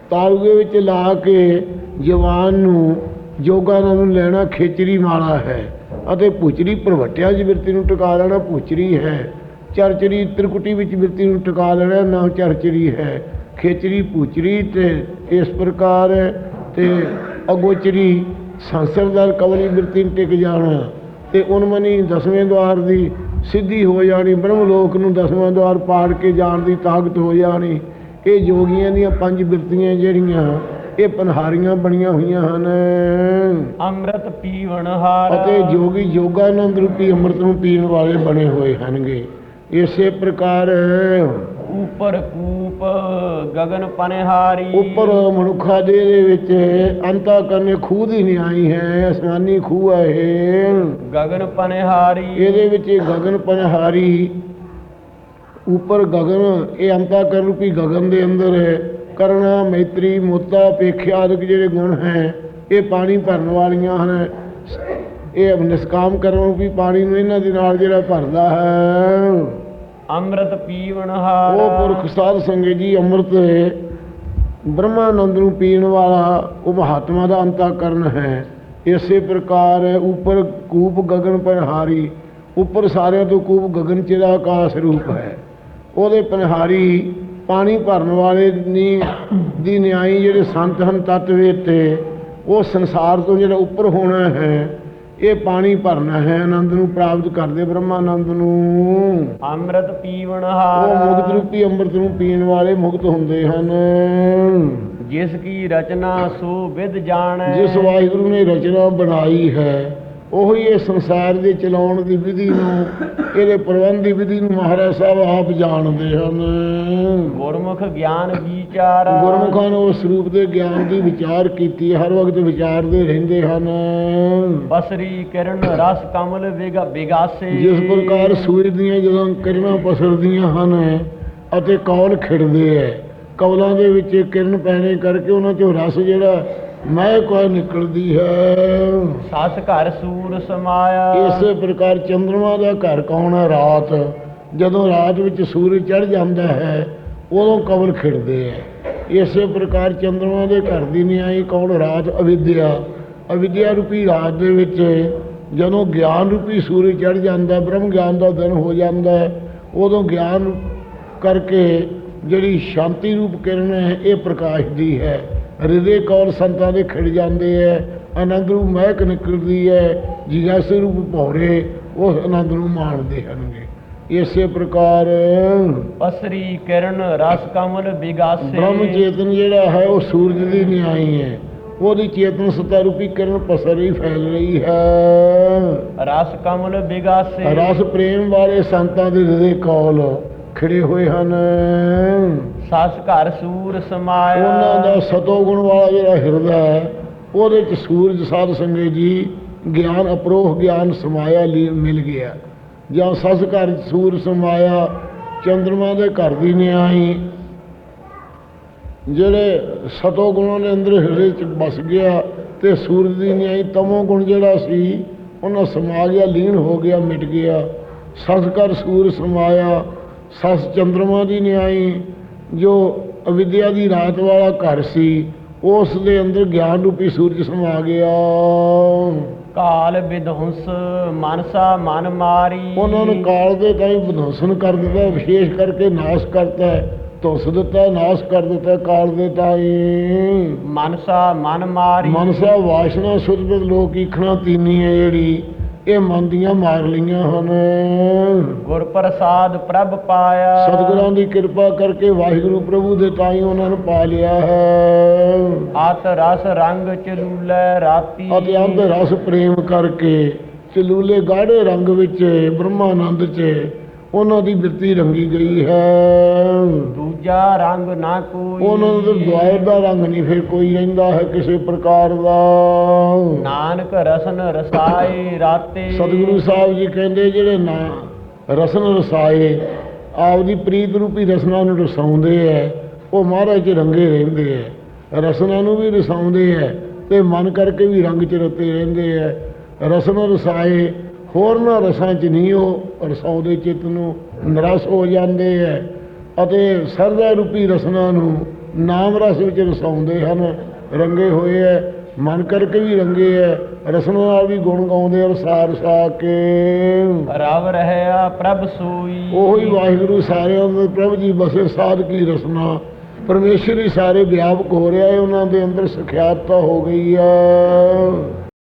ਤਾਲੂਏ ਵਿੱਚ ਲਾ ਕੇ ਜਵਾਨ ਨੂੰ ਜੋਗਾ ਨੂੰ ਲੈਣਾ ਖੇਚਰੀ ਮਾਲਾ ਹੈ। ਅਤੇ ਭੂਚਰੀ ਪ੍ਰਵਟਿਆ ਜੀ ਬਿਰਤੀ ਨੂੰ ਟਿਕਾ ਲੈਣਾ ਪੁਚਰੀ ਹੈ। ਚਰਚਰੀ ਤ੍ਰਿਕੁਟੀ ਵਿੱਚ ਬਿਰਤੀ ਨੂੰ ਟਿਕਾ ਲੈਣਾ ਨਾ ਚਰਚਰੀ ਹੈ। ਖੇਚਰੀ, ਭੂਚਰੀ ਤੇ ਇਸ ਪ੍ਰਕਾਰ ਤੇ ਅਗੋਚਰੀ ਸੰਸਰਦਾਰ ਕਵਲੀ ਬਿਰਤੀ ਨੂੰ ਟਿਕ ਜਾਣਾ। ਤੇ ਉਨਮਨੀ ਦਸਵੇਂ ਦਵਾਰ ਦੀ ਸਿੱਧੀ ਹੋ ਜਾਣੀ ਬ੍ਰਹਮ ਲੋਕ ਨੂੰ ਦਸਵਾਂ ਦਵਾਰ ਪਾੜ ਕੇ ਜਾਣ ਦੀ ਤਾਕਤ ਹੋ ਜਾਣੀ। ਇਹ ਜੋਗੀਆਂ ਦੀਆਂ ਪੰਜ ਬਿਰਤੀਆਂ ਜਿਹੜੀਆਂ ਇਹ ਪਨਹਾਰੀਆਂ ਬਣੀਆਂ ਹੋਈਆਂ ਹਨ। ਅੰਮ੍ਰਿਤ ਪੀਵਨ ਹਾਰਾ। ਅਤੇ ਜੋਗੀ ਜੋਗਾਨੰਦ ਰੂਪੀ ਅੰਮ੍ਰਿਤ ਨੂੰ ਪੀਣ ਵਾਲੇ ਬਣੇ ਹੋਏ ਹਨਗੇ ਇਸੇ ਪ੍ਰਕਾਰ ਉਪਰ ਕੂਪ ਗਗਨ ਪਨਿਹਾਰੀ। ਉੱਪਰ ਮਨੁੱਖਾ ਦੇ ਦੇ ਵਿੱਚ ਅੰਤਾ ਕਰਨੇ ਖੂਹ ਦੀ ਨਿਆਈ ਹੈ ਅਸਮਾਨੀ ਖੂਹ ਹੈ ਇਹ। ਗਗਨ ਪਨਿਹਾਰੀ। ਇਹਦੇ ਵਿੱਚ ਇਹ ਗਗਨ ਪਨਹਾਰੀ ਉੱਪਰ ਗਗਨ ਇਹ ਅੰਤਾ ਕਰ ਰੂਪੀ ਗਗਨ ਦੇ ਅੰਦਰ ਹੈ ਕਰਣਾ ਮੈਤਰੀ ਮੋਤਾ ਪੇਖਿਆ ਆਦਿਕ ਜਿਹੜੇ ਗੁਣ ਹੈ ਇਹ ਪਾਣੀ ਭਰਨ ਵਾਲੀਆਂ ਹਨ। ਇਹ ਨਿਸਕਾਮ ਕਰਨ ਰੂਪੀ ਪਾਣੀ ਨੂੰ ਇਹਨਾਂ ਦੇ ਨਾਲ ਜਿਹੜਾ ਭਰਦਾ ਹੈ। ਅੰਮ੍ਰਿਤ ਪੀਵਨ ਉਹ ਪੁਰਖ ਸਾਧ ਸੰਗਤ ਜੀ, ਅੰਮ੍ਰਿਤ ਬ੍ਰਹਮਾਨੰਦ ਨੂੰ ਪੀਣ ਵਾਲਾ ਉਹ ਮਹਾਤਮਾ ਦਾ ਅੰਤःਕਰਨ ਹੈ। ਇਸੇ ਪ੍ਰਕਾਰ ਉੱਪਰ ਕੂਪ ਗਗਨ ਪਨਹਾਰੀ ਉੱਪਰ ਸਾਰਿਆਂ ਤੋਂ ਕੂਪ ਗਗਨ ਚਿਰਾ ਆਕਾਸ਼ ਰੂਪ ਹੈ। ਉਹਦੇ ਪਨਹਾਰੀ ਪਾਣੀ ਭਰਨ ਵਾਲੇ ਨੀ ਦੀ ਨਿਆਈ ਜਿਹੜੇ ਸੰਤ ਹਨ ਤਤਵੇ ਤੇ ਉਹ ਸੰਸਾਰ ਤੋਂ ਜਿਹੜਾ ਉੱਪਰ ਹੋਣਾ ਹੈ ਇਹ ਪਾਣੀ ਭਰਨਾ ਹੈ ਆਨੰਦ ਨੂੰ ਪ੍ਰਾਪਤ ਕਰਦੇ ਬ੍ਰਹਮਾਨੰਦ ਨੂੰ। ਅੰਮ੍ਰਿਤ ਪੀਵਨ ਉਹ ਮੁਕਤ ਹਾਰ ਰੂਪੀ ਅੰਮ੍ਰਿਤ ਨੂੰ ਪੀਣ ਵਾਲੇ ਮੁਕਤ ਹੁੰਦੇ ਹਨ। ਜਿਸ ਕੀ ਰਚਨਾ ਸੋ ਵਿਦ ਜਾਣੈ। ਜਿਸ ਵਾਹਿਗੁਰੂ ਨੇ ਰਚਨਾ ਬਣਾਈ ਹੈ ਉਹੀ ਇਹ ਸੰਸਾਰ ਦੇ ਚਲਾਉਣ ਦੀ ਵਿਧੀ ਨੂੰ ਇਹਦੇ ਪ੍ਰਬੰਧ ਦੀ ਵਿਧੀ ਨੂੰ ਮਹਾਰਾਜ ਸਾਹਿਬ ਆਪ ਜਾਣਦੇ ਹਨ। ਗੁਰਮੁਖ ਗਿਆਨ ਵਿਚਾਰ। ਗੁਰਮੁਖਾਂ ਨੇ ਉਸ ਰੂਪ ਦੇ ਗਿਆਨ ਦੀ ਵਿਚਾਰ ਕੀਤੀ ਹਰ ਵਕਤ ਵਿਚਾਰਦੇ ਰਹਿੰਦੇ ਹਨ। ਬਸਰੀ ਕਿਰਨ ਰਸ ਕਮਲ ਵਿਗ ਵਿਗਾਸੇ। ਜਿਸ ਪ੍ਰਕਾਰ ਸੂਰਜ ਦੀਆਂ ਜਦੋਂ ਕਿਰਨਾਂ ਪਸਰਦੀਆਂ ਹਨ ਅਤੇ ਕੌਲ ਖਿੜਦੇ ਹੈ ਕੌਲਾਂ ਦੇ ਵਿੱਚ ਕਿਰਨ ਪੈਣੇ ਕਰਕੇ ਉਹਨਾਂ ਚੋਂ ਰਸ ਜਿਹੜਾ ਮਹਿ ਕੋਈ ਨਿਕਲਦੀ ਹੈ? ਸਸ ਘਰ ਸੂਰ ਸਮਾਇਆ। ਇਸੇ ਪ੍ਰਕਾਰ ਚੰਦਰਮਾ ਦਾ ਘਰ ਕੌਣ ਹੈ ਰਾਤ? ਜਦੋਂ ਰਾਤ ਵਿੱਚ ਸੂਰਜ ਚੜ ਜਾਂਦਾ ਹੈ ਉਦੋਂ ਕਵਲ ਖਿੜਦੇ ਹੈ। ਇਸੇ ਪ੍ਰਕਾਰ ਚੰਦਰਮਾ ਦੇ ਘਰ ਦੀ ਨਿਆਈ ਕੌਣ ਰਾਤ ਅਵਿਦਿਆ? ਅਵਿਦਿਆ ਰੂਪੀ ਰਾਤ ਦੇ ਵਿੱਚ ਜਦੋਂ ਗਿਆਨ ਰੂਪੀ ਸੂਰਜ ਚੜ ਜਾਂਦਾ ਬ੍ਰਹਮ ਗਿਆਨ ਦਾ ਦਿਨ ਹੋ ਜਾਂਦਾ ਉਦੋਂ ਗਿਆਨ ਕਰਕੇ ਜਿਹੜੀ ਸ਼ਾਂਤੀ ਰੂਪ ਕਿਰਨ ਹੈ ਇਹ ਪ੍ਰਕਾਸ਼ ਦੀ ਹੈ। ਹਿਰਦੇ ਕੌਲ ਸੰਤਾਂ ਦੇ ਖਿੜ ਜਾਂਦੇ ਹੈ ਆਨੰਦ ਰੂਪ ਮਹਿਕ ਨਿਕਲਦੀ ਹੈ ਜਿਗਾਸੇ ਰੂਪ ਭੌਰੇ ਉਹ ਆਨੰਦ ਨੂੰ ਮਾਣਦੇ ਹਨਗੇ। ਇਸੇ ਪ੍ਰਕਾਰ ਬਸਰੀ ਕਿਰਨ ਰਸ ਕਮਲ ਵਿਗਾਸੇ ਬ੍ਰਹਮ ਚੇਤਨ ਜਿਹੜਾ ਹੈ ਉਹ ਸੂਰਜ ਦੀ ਨਿਆਈ ਹੈ ਉਹਦੀ ਚੇਤਨ ਸਤਾ ਰੂਪੀ ਕਿਰਨ ਪਸਰ ਫੈਲ ਰਹੀ ਹੈ। ਰਸ ਕਮਲ ਵਿਗਾਸੇ ਰਸ ਪ੍ਰੇਮ ਵਾਲੇ ਸੰਤਾਂ ਦੇ ਹਿਰਦੇ ਕੌਲ ਖਿੜੇ ਹੋਏ ਹਨ। ਸੱਸ ਘਰ ਸੂਰ ਸਮਾਇਆ। ਉਹਨਾਂ ਦਾ ਸਤੋ ਗੁਣ ਵਾਲਾ ਜਿਹੜਾ ਹਿਰਦਾ ਹੈ, ਉਹਦੇ ਚ ਸੂਰਜ ਸਾਧ ਸੰਗੇ ਜੀ ਗਿਆਨ ਅਪਰੋਹ ਗਿਆਨ ਸਮਾਇਆ ਲਈ ਮਿਲ ਗਿਆ। ਜਾਂ ਸੱਸ ਘਰ ਸੂਰ ਸਮਾਇਆ, ਚੰਦਰਮਾ ਦੇ ਘਰ ਦੀ ਨਿਆਈ, ਜਿਹੜੇ ਸਤੋ ਗੁਣਾਂ ਦੇ ਅੰਦਰ ਹਿਰਦੇ ਚ ਬਸ ਗਿਆ ਤੇ ਸੂਰਜ ਦੀ ਨਿਆਈ ਤਮੋ ਗੁਣ ਜਿਹੜਾ ਸੀ, ਉਹਨਾਂ ਸਮਾ ਗਿਆ, ਲੀਨ ਹੋ ਗਿਆ, ਮਿਟ ਗਿਆ। ਸੱਸ ਘਰ ਸੂਰ ਸਮਾਇਆ, ਸੱਸ ਚੰਦਰਮਾ ਦੀ ਨਿਆਈ ਜੋ ਅਵਿਦਿਆ ਦੀ ਰਾਤ ਵਾਲਾ ਘਰ ਸੀ ਉਸ ਦੇ ਅੰਦਰ ਗਿਆਨ ਰੂਪੀ ਸੂਰਜ ਸਮਾ ਗਿਆ। ਕਾਲ ਵਿਧੁੰਸ ਮਨਸਾ ਮਨ ਮਾਰੀ। ਉਹਨਾਂ ਨੂੰ ਕਾਲ ਦੇ ਤਾਈ ਵਿਧਾਸਨ ਕਰ ਦਿੱਤਾ ਵਿਸ਼ੇਸ਼ ਕਰਕੇ ਨਾਸ਼ ਕਰਤਾ ਹੈ ਧੁੱਸ ਦਿੱਤਾ ਨਾਸ਼ ਕਰ ਦਿੱਤਾ ਕਾਲ ਦੇ ਤਾਈ। ਮਨਸਾ ਮਨ ਮਾਰੀ। ਮਨਸਾ ਵਾਸ਼ਨਾ ਸੁਧ ਲੋਕ ਈਖਣਾ ਤੀਨੀ ਹੈ ਜਿਹੜੀ ਇਹ ਮਨ ਦੀਆਂ ਮਾਰ ਲਈਆਂ ਹਨ। ਗੁਰ ਪ੍ਰਸਾਦ ਪ੍ਰਭ ਪਾਇਆ। ਸਤਿਗੁਰਾਂ ਦੀ ਕਿਰਪਾ ਕਰਕੇ ਵਾਹਿਗੁਰੂ ਪ੍ਰਭੂ ਦੇ ਤਾਈ ਉਹਨਾਂ ਨੂੰ ਪਾ ਲਿਆ ਹੈ। ਆਤ ਰਸ ਰੰਗ ਚਲੂਲੇ ਰਾਤੀ। ਅਤੇ ਰਸ ਪ੍ਰੇਮ ਕਰਕੇ ਚਲੂਲੇ ਗਾੜੇ ਰੰਗ ਵਿੱਚ ਬ੍ਰਹਮਾਨੰਦ 'ਚ ਉਹਨਾਂ ਦੀ ਬਿਰਤੀ ਰੰਗੀ ਗਈ ਹੈ। ਦੂਜਾ ਰੰਗ ਨਾ ਕੋਈ ਉਹਨਾਂ ਤਾਂ ਦੁਆਰ ਦਾ ਰੰਗ ਨਹੀਂ ਫਿਰ ਕੋਈ ਰਹਿੰਦਾ ਹੈ ਕਿਸੇ ਪ੍ਰਕਾਰ ਦਾ। ਨਾਨਕ ਰਸਨ ਰਸਾਏ ਰਾਤੇ। ਸਤਿਗੁਰੂ ਸਾਹਿਬ ਜੀ ਕਹਿੰਦੇ ਜਿਹੜੇ ਨਾ ਰਸਨ ਰਸਾਏ ਆਪਦੀ ਪ੍ਰੀਤ ਰੂਪੀ ਰਸਨਾ ਨੂੰ ਰਸਾਉਂਦੇ ਐ ਉਹ ਮਹਾਰਾਜ ਚ ਰੰਗੇ ਰਹਿੰਦੇ ਐ ਰਸਨਾ ਨੂੰ ਵੀ ਰਸਾਉਂਦੇ ਐ ਤੇ ਮਨ ਕਰਕੇ ਵੀ ਰੰਗ ਚ ਰਤੇ ਰਹਿੰਦੇ ਐ ਰਸਨ ਰਸਾਏ ਹੋਰਨਾਂ ਰਸਾਂ ਚ ਨਹੀਂ ਉਹ ਰਸਾਉਂਦੇ ਚਿੱਤ ਨੂੰ ਨਿਰਸ ਹੋ ਜਾਂਦੇ ਐ ਅਤੇ ਸਰਦਾ ਰੂਪੀ ਰਸਨਾ ਨੂੰ ਨਾਮ ਰਸ ਵਿੱਚ ਰਸਾਉਂਦੇ ਹਨ। ਰੰਗੇ ਹੋਏ ਐ ਮਨ ਕਰਕੇ ਵੀ ਰੰਗੇ ਐ ਰਸਨਾ ਨਾਲ ਵੀ ਗੁਣ ਗਾਉਂਦੇ ਆ ਰਸਾ ਰਸਾ ਕੇ। ਰਵ ਰਹਿਆ ਪ੍ਰਭ ਸੋਈ। ਉਹੀ ਵਾਹਿਗੁਰੂ ਸਾਰਿਆਂ ਦੇ ਪ੍ਰਭੂ ਜੀ ਬਸੇ ਸਾਧ ਕੀ ਰਸਨਾ। ਪਰਮੇਸ਼ਰ ਹੀ ਸਾਰੇ ਵਿਆਪਕ ਹੋ ਰਿਹਾ ਹੈ ਉਹਨਾਂ ਦੇ ਅੰਦਰ ਸਖਿਆਤਤਾ ਹੋ ਗਈ ਹੈ